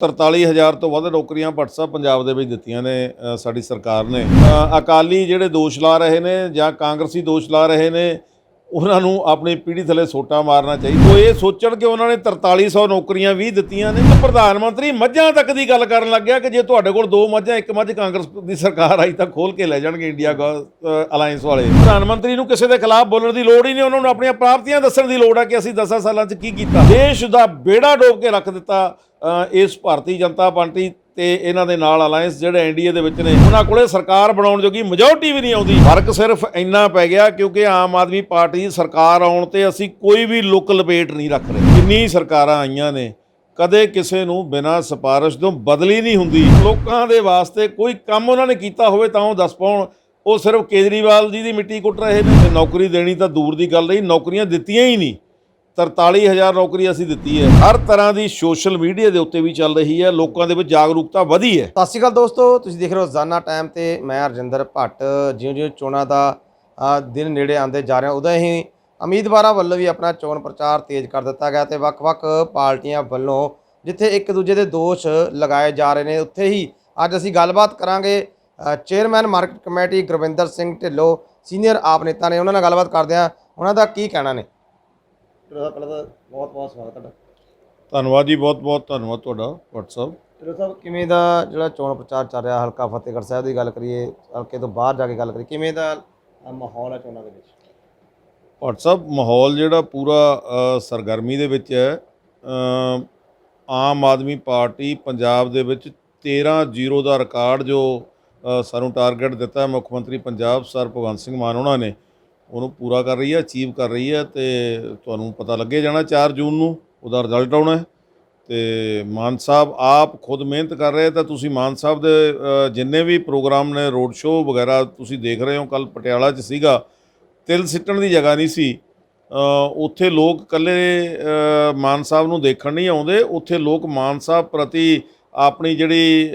43000 ਤੋਂ ਵੱਧ ਨੌਕਰੀਆਂ ਭਟਸਾ ਪੰਜਾਬ ਦੇ ਵਿੱਚ ਦਿੱਤੀਆਂ ਨੇ ਸਾਡੀ ਸਰਕਾਰ ਨੇ। ਅਕਾਲੀ ਜਿਹੜੇ ਦੋਸ਼ ਲਾ ਰਹੇ ਨੇ ਜਾਂ ਕਾਂਗਰਸੀ ਦੋਸ਼ ਲਾ ਰਹੇ ਨੇ ਉਹਨਾਂ ਨੂੰ ਆਪਣੀ ਪੀੜ੍ਹੀ ਥੱਲੇ ਸੋਟਾ ਮਾਰਨਾ ਚਾਹੀਦਾ। ਉਹ ਇਹ ਸੋਚਣ ਕਿ ਉਹਨਾਂ ਨੇ 4300 ਨੌਕਰੀਆਂ ਵੀ ਦਿੱਤੀਆਂ ਨੇ ਤੇ ਪ੍ਰਧਾਨ ਮੰਤਰੀ ਮੱਝਾਂ ਤੱਕ ਦੀ ਗੱਲ ਕਰਨ ਲੱਗਿਆ ਕਿ ਜੇ ਤੁਹਾਡੇ ਕੋਲ ਦੋ ਮੱਝਾਂ, ਇੱਕ ਮੱਝ ਕਾਂਗਰਸ ਦੀ ਸਰਕਾਰ ਆਈ ਤਾਂ ਖੋਲ ਕੇ ਲੈ ਜਾਣਗੇ ਇੰਡੀਆ ਅਲਾਈਅੰਸ ਵਾਲੇ। ਪ੍ਰਧਾਨ ਮੰਤਰੀ ਨੂੰ ਕਿਸੇ ਦੇ ਖਿਲਾਫ ਬੋਲਣ ਦੀ ਲੋੜ ਹੀ ਨਹੀਂ, ਉਹਨਾਂ ਨੂੰ ਆਪਣੀਆਂ ਪ੍ਰਾਪਤੀਆਂ ਦੱਸਣ ਦੀ ਲੋੜ ਹੈ ਕਿ ਅਸੀਂ 10 ਸਾਲਾਂ 'ਚ ਕੀ ਕੀਤਾ। ਦੇਸ਼ ਦਾ ਬੇੜਾ ਡੋਬ ਕੇ ਰੱਖ ਦਿੱਤਾ ਇਸ ਭਾਰਤੀ ਜਨਤਾ ਪਾਰਟੀ ਤੇ ਇਹਨਾਂ ਦੇ ਨਾਲ ਅਲਾਈਅੰਸ ਜਿਹੜੇ ਐਨਡੀਏ ਦੇ ਵਿੱਚ ਨੇ, ਉਹਨਾਂ ਕੋਲੇ ਸਰਕਾਰ ਬਣਾਉਣ ਜੋਗੀ ਮੈਜੋਰਟੀ ਵੀ ਨਹੀਂ ਆਉਂਦੀ। ਫ਼ਰਕ ਸਿਰਫ ਇੰਨਾ ਪੈ ਗਿਆ ਕਿਉਂਕਿ ਆਮ ਆਦਮੀ ਪਾਰਟੀ ਦੀ ਸਰਕਾਰ ਆਉਣ ਤੇ ਅਸੀਂ ਕੋਈ ਵੀ ਲੁੱਕ ਲਪੇਟ ਨਹੀਂ ਰੱਖ ਰਹੇ। ਜਿੰਨੀ ਸਰਕਾਰਾਂ ਆਈਆਂ ਨੇ, ਕਦੇ ਕਿਸੇ ਨੂੰ ਬਿਨਾਂ ਸਿਫਾਰਿਸ਼ ਤੋਂ ਬਦਲੀ ਨਹੀਂ ਹੁੰਦੀ। ਲੋਕਾਂ ਦੇ ਵਾਸਤੇ ਕੋਈ ਕੰਮ ਉਹਨਾਂ ਨੇ ਕੀਤਾ ਹੋਵੇ ਤਾਂ ਉਹ ਦੱਸ ਪਾਉਣ। ਉਹ ਸਿਰਫ ਕੇਜਰੀਵਾਲ ਜੀ ਦੀ ਮਿੱਟੀ ਕੁੱਟ ਰਹੇ ਨੇ ਨੌਕਰੀ ਦੇਣੀ ਤਾਂ ਦੂਰ ਦੀ ਗੱਲ ਰਹੀ ਨੌਕਰੀਆਂ ਦਿੱਤੀਆਂ ਹੀ ਨਹੀਂ। 43000 ਨੌਕਰੀ ਅਸੀਂ ਦਿੱਤੀ ਹੈ। ਹਰ ਤਰ੍ਹਾਂ ਦੀ ਸੋਸ਼ਲ ਮੀਡੀਆ ਦੇ ਉੱਤੇ ਵੀ ਚੱਲ ਰਹੀ ਹੈ। ਲੋਕਾਂ ਦੇ ਵਿੱਚ ਜਾਗਰੂਕਤਾ ਵਧੀ ਹੈ। ਸਤਿ ਸ਼੍ਰੀ ਅਕਾਲ ਦੋਸਤੋ, ਤੁਸੀਂ ਦੇਖ ਰਹੇ ਹੋ ਰੋਜ਼ਾਨਾ ਟਾਈਮ ਤੇ ਮੈਂ ਹਰਜਿੰਦਰ ਭੱਟ। ਜਿਉਂ-ਜਿਉਂ ਚੋਣਾਂ ਦਾ ਦਿਨ ਨੇੜੇ ਆਉਂਦੇ ਜਾ ਰਿਹਾ, ਉਦੋਂ ਹੀ ਉਮੀਦਵਾਰਾਂ ਵੱਲੋਂ ਵੀ ਆਪਣਾ ਚੋਣ ਪ੍ਰਚਾਰ ਤੇਜ਼ ਕਰ ਦਿੱਤਾ ਗਿਆ ਤੇ ਵੱਖ-ਵੱਖ ਪਾਰਟੀਆਂ ਵੱਲੋਂ, ਜਿੱਥੇ ਇੱਕ ਦੂਜੇ ਦੇ ਦੋਸ਼ ਲਗਾਏ ਜਾ ਰਹੇ ਨੇ, ਉੱਥੇ ਹੀ ਅੱਜ ਅਸੀਂ ਗੱਲਬਾਤ ਕਰਾਂਗੇ। Chairman market committee Gurvinder Singh Dhillon, senior AAP ਨੇਤਾ ਨੇ, ਉਹਨਾਂ ਨਾਲ ਗੱਲਬਾਤ ਕਰਦੇ ਹਾਂ। ਉਹਨਾਂ ਦਾ ਕੀ ਕਹਿਣਾ ਨੇ? ਪਹਿਲਾਂ ਤਾਂ ਬਹੁਤ ਬਹੁਤ ਸਵਾਗਤ ਤੁਹਾਡਾ। ਧੰਨਵਾਦ ਜੀ ਬਹੁਤ ਬਹੁਤ ਧੰਨਵਾਦ ਤੁਹਾਡਾ WhatsApp ਚਲੋ ਸਾਹਿਬ ਕਿਵੇਂ ਦਾ ਜਿਹੜਾ ਚੋਣ ਪ੍ਰਚਾਰ ਚੱਲ ਰਿਹਾ ਹਲਕਾ ਫਤਿਹਗੜ੍ਹ ਸਾਹਿਬ ਦੀ ਗੱਲ ਕਰੀਏ ਹਲਕੇ ਤੋਂ ਬਾਹਰ ਜਾ ਕੇ ਗੱਲ ਕਰੀਏ ਕਿਵੇਂ ਦਾ ਮਾਹੌਲ ਹੈ ਚੋਣਾਂ ਦੇ ਵਿੱਚ? WhatsApp ਮਾਹੌਲ ਜਿਹੜਾ ਪੂਰਾ ਸਰਗਰਮੀ ਦੇ ਵਿੱਚ ਹੈ ਆਮ ਆਦਮੀ ਪਾਰਟੀ ਪੰਜਾਬ ਦੇ ਵਿੱਚ 13-0 ਦਾ ਰਿਕਾਰਡ ਜੋ ਸਾਨੂੰ ਟਾਰਗੇਟ ਦਿੱਤਾ ਹੈ ਮੁੱਖ ਮੰਤਰੀ ਪੰਜਾਬ ਸਰ ਭਗਵੰਤ ਸਿੰਘ ਮਾਨ ਉਹਨਾਂ ਨੇ ਉਹਨੂੰ ਪੂਰਾ ਕਰ ਰਹੀ ਹੈ ਅਚੀਵ ਕਰ ਰਹੀ ਹੈ ਤੇ ਤੁਹਾਨੂੰ ਪਤਾ ਲੱਗੇ ਜਾਣਾ 4 ਜੂਨ ਨੂੰ, ਉਹਦਾ ਰਿਜ਼ਲਟ ਆਉਣਾ ਹੈ। ਤੇ ਮਾਨ ਸਾਹਿਬ ਆਪ ਖੁਦ ਮਿਹਨਤ ਕਰ ਰਹੇ ਤਾਂ ਤੁਸੀਂ ਮਾਨ ਸਾਹਿਬ ਦੇ ਜਿੰਨੇ ਵੀ ਪ੍ਰੋਗਰਾਮ ਨੇ ਰੋਡ ਸ਼ੋਅ ਵਗੈਰਾ ਤੁਸੀਂ ਦੇਖ ਰਹੇ ਹੋ ਕੱਲ ਪਟਿਆਲਾ 'ਚ ਸੀਗਾ, ਤਿਲ ਸਿੱਟਣ ਦੀ ਜਗ੍ਹਾ ਨਹੀਂ ਸੀ। ਉੱਥੇ ਲੋਕ ਕੱਲੇ ਮਾਨ ਸਾਹਿਬ ਨੂੰ ਦੇਖਣ ਨਹੀਂ ਆਉਂਦੇ, ਉੱਥੇ ਲੋਕ ਮਾਨ ਸਾਹਿਬ ਪ੍ਰਤੀ ਆਪਣੀ ਜਿਹੜੀ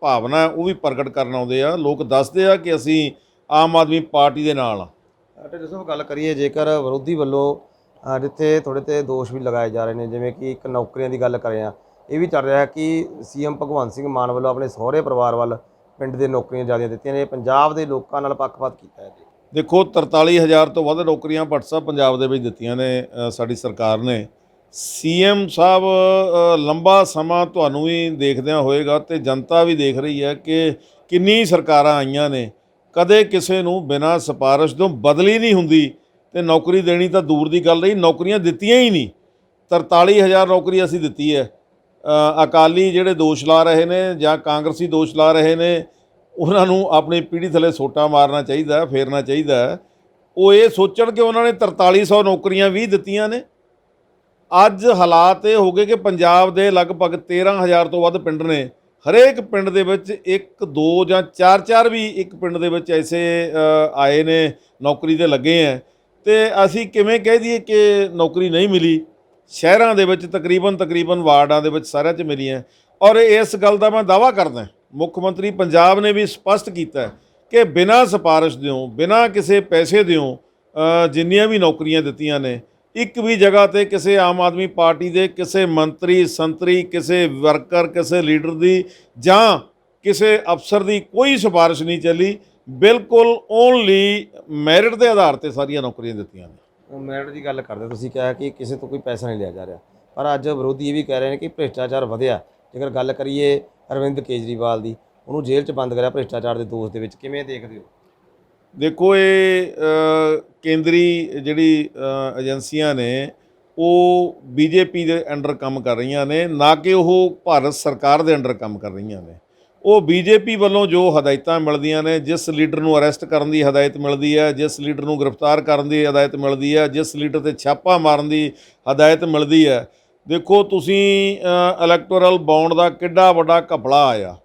ਭਾਵਨਾ ਉਹ ਵੀ ਪ੍ਰਗਟ ਕਰਨ ਆਉਂਦੇ ਆ। ਲੋਕ ਦੱਸਦੇ ਆ ਕਿ ਅਸੀਂ ਆਮ ਆਦਮੀ ਪਾਰਟੀ ਦੇ ਨਾਲ ਆ। ਅਤੇ ਜਦੋਂ ਗੱਲ ਕਰੀਏ, ਜੇਕਰ ਵਿਰੋਧੀ ਵੱਲੋਂ ਜਿੱਥੇ ਥੋੜੇ ਤੇ ਦੋਸ਼ ਵੀ ਲਗਾਏ ਜਾ ਰਹੇ ਨੇ, ਜਿਵੇਂ ਕਿ ਇੱਕ ਨੌਕਰੀਆਂ ਦੀ ਗੱਲ ਕਰੇ ਆ, ਇਹ ਵੀ ਚੱਲ ਰਿਹਾ ਕਿ ਸੀਐਮ ਭਗਵੰਤ ਸਿੰਘ ਮਾਨ ਵੱਲੋਂ ਆਪਣੇ ਸਹੁਰੇ ਪਰਿਵਾਰ ਵੱਲ ਪਿੰਡ ਦੇ ਨੌਕਰੀਆਂ ਜ਼ਿਆਦਾ ਦਿੱਤੀਆਂ ਨੇ, ਪੰਜਾਬ ਦੇ ਲੋਕਾਂ ਨਾਲ ਪੱਖਪਾਤ ਕੀਤਾ ਹੈ ਜੀ। ਦੇਖੋ 43000 ਤੋਂ ਵੱਧ ਨੌਕਰੀਆਂ ਭੱਟ ਪੰਜਾਬ ਦੇ ਵਿੱਚ ਦਿੱਤੀਆਂ ਨੇ ਸਾਡੀ ਸਰਕਾਰ ਨੇ। ਸੀਐਮ ਸਾਹਿਬ ਲੰਬਾ ਸਮਾਂ ਤੁਹਾਨੂੰ ਵੀ ਦੇਖਦਿਆਂ ਹੋਏਗਾ ਤੇ ਜਨਤਾ ਵੀ ਦੇਖ ਰਹੀ ਹੈ ਕਿ ਕਿੰਨੀ ਸਰਕਾਰਾਂ ਆਈਆਂ ਨੇ। ਕਦੇ ਕਿਸੇ ਨੂੰ ਬਿਨਾਂ ਸਿਫਾਰਿਸ਼ ਤੋਂ ਬਦਲੀ ਨਹੀਂ ਹੁੰਦੀ ਤੇ ਨੌਕਰੀ ਦੇਣੀ ਤਾਂ ਦੂਰ ਦੀ ਗੱਲ ਰਹੀ, ਨੌਕਰੀਆਂ ਦਿੱਤੀਆਂ ਹੀ ਨਹੀਂ। 43000 ਨੌਕਰੀ ਅਸੀਂ ਦਿੱਤੀ ਹੈ। ਅਕਾਲੀ ਜਿਹੜੇ ਦੋਸ਼ ਲਾ ਰਹੇ ਨੇ ਜਾਂ ਕਾਂਗਰਸੀ ਦੋਸ਼ ਲਾ ਰਹੇ ਨੇ, ਉਹਨਾਂ ਨੂੰ ਆਪਣੀ ਪੀੜੀ ਥੱਲੇ ਸੋਟਾ ਮਾਰਨਾ ਚਾਹੀਦਾ, ਫੇਰਨਾ ਚਾਹੀਦਾ। ਉਹ ਇਹ ਸੋਚਣ ਕਿ ਉਹਨਾਂ ਨੇ 4300 ਨੌਕਰੀਆਂ ਵੀ ਦਿੱਤੀਆਂ ਨੇ। ਅੱਜ ਹਾਲਾਤ ਇਹ ਹੋ ਗਏ ਕਿ ਪੰਜਾਬ ਦੇ ਲਗਭਗ 13000 ਤੋਂ ਵੱਧ ਪਿੰਡ ਨੇ। ਹਰੇਕ ਪਿੰਡ ਦੇ ਵਿੱਚ ਇੱਕ, ਦੋ ਜਾਂ ਚਾਰ ਚਾਰ ਵੀ ਇੱਕ ਪਿੰਡ ਦੇ ਵਿੱਚ ਐਸੇ ਆਏ ਨੇ, ਨੌਕਰੀ ਤੇ ਲੱਗੇ ਆ ਤੇ ਅਸੀਂ ਕਿਵੇਂ ਕਹਿ ਦਈਏ ਕਿ ਨੌਕਰੀ ਨਹੀਂ ਮਿਲੀ? ਸ਼ਹਿਰਾਂ ਦੇ ਵਿੱਚ ਤਕਰੀਬਨ ਤਕਰੀਬਨ ਵਾਰਡਾਂ ਦੇ ਵਿੱਚ ਸਾਰਿਆਂ 'ਚ ਮਿਲੀਆਂ ਔਰ ਇਸ ਗੱਲ ਦਾ ਮੈਂ ਦਾਵਾ ਕਰਦਾ ਮੁੱਖ ਮੰਤਰੀ ਪੰਜਾਬ ਨੇ ਵੀ ਸਪਸ਼ਟ ਕੀਤਾ ਕਿ ਬਿਨਾਂ ਸਿਫਾਰਿਸ਼ ਦਿਓ, ਬਿਨਾਂ ਕਿਸੇ ਪੈਸੇ ਦਿਓ ਜਿੰਨੀਆਂ ਵੀ ਨੌਕਰੀਆਂ ਦਿੱਤੀਆਂ ਨੇ ਇੱਕ ਵੀ ਜਗ੍ਹਾ ਤੇ ਕਿਸੇ ਆਮ ਆਦਮੀ ਪਾਰਟੀ ਦੇ, ਕਿਸੇ ਮੰਤਰੀ, ਸੰਤਰੀ, ਕਿਸੇ ਵਰਕਰ, ਕਿਸੇ ਲੀਡਰ ਦੀ ਜਾਂ ਕਿਸੇ ਅਫਸਰ ਦੀ ਕੋਈ ਸਿਫਾਰਿਸ਼ ਨਹੀਂ ਚੱਲੀ। ਬਿਲਕੁਲ ਓਨਲੀ ਮੈਰਿਟ ਦੇ ਆਧਾਰ ਤੇ ਸਾਰੀਆਂ ਨੌਕਰੀਆਂ ਦਿੱਤੀਆਂ ਨੇ। ਮੈਰਿਟ ਦੀ ਗੱਲ ਕਰਦੇ, ਤੁਸੀਂ ਕਿਹਾ ਕਿ ਕਿਸੇ ਤੋਂ ਕੋਈ ਪੈਸਾ ਨਹੀਂ ਲਿਆ ਜਾ ਰਿਹਾ। ਪਰ ਅੱਜ ਵਿਰੋਧੀ ਇਹ ਵੀ ਕਹਿ ਰਹੇ ਨੇ ਕਿ ਭ੍ਰਿਸ਼ਟਾਚਾਰ ਵਧਿਆ। ਜੇਕਰ ਗੱਲ ਕਰੀਏ ਅਰਵਿੰਦ ਕੇਜਰੀਵਾਲ ਦੀ, ਉਹਨੂੰ ਜੇਲ੍ਹ 'ਚ ਬੰਦ ਕਰਿਆ ਭ੍ਰਿਸ਼ਟਾਚਾਰ ਦੇ ਦੋਸ਼ ਦੇ ਵਿੱਚ। ਕਿਵੇਂ ਦੇਖਦੇ ਹੋ? ਦੇਖੋ ਇਹ ਕੇਂਦਰੀ ਜਿਹੜੀ ਏਜੰਸੀਆਂ ਨੇ, ਉਹ ਬੀਜੇਪੀ ਦੇ ਅੰਡਰ ਕੰਮ ਕਰ ਰਹੀਆਂ ਨੇ, ਨਾ ਕਿ ਉਹ ਭਾਰਤ ਸਰਕਾਰ ਦੇ ਅੰਡਰ ਕੰਮ ਕਰ ਰਹੀਆਂ ਨੇ। ਉਹ ਬੀਜੇਪੀ ਵੱਲੋਂ ਜੋ ਹਦਾਇਤਾਂ ਮਿਲਦੀਆਂ ਨੇ, ਜਿਸ ਲੀਡਰ ਨੂੰ ਅਰੈਸਟ ਕਰਨ ਦੀ ਹਦਾਇਤ ਮਿਲਦੀ ਹੈ, ਜਿਸ ਲੀਡਰ ਨੂੰ ਗ੍ਰਿਫਤਾਰ ਕਰਨ ਦੀ ਹਦਾਇਤ ਮਿਲਦੀ ਹੈ, ਜਿਸ ਲੀਡਰ ਤੇ ਛਾਪਾ ਮਾਰਨ ਦੀ ਹਦਾਇਤ ਮਿਲਦੀ ਹੈ, ਦੇਖੋ ਤੁਸੀਂ ਇਲੈਕਟੋਰਲ ਬੌਂਡ ਦਾ ਕਿੱਡਾ ਵੱਡਾ ਘਪਲਾ ਆਇਆ।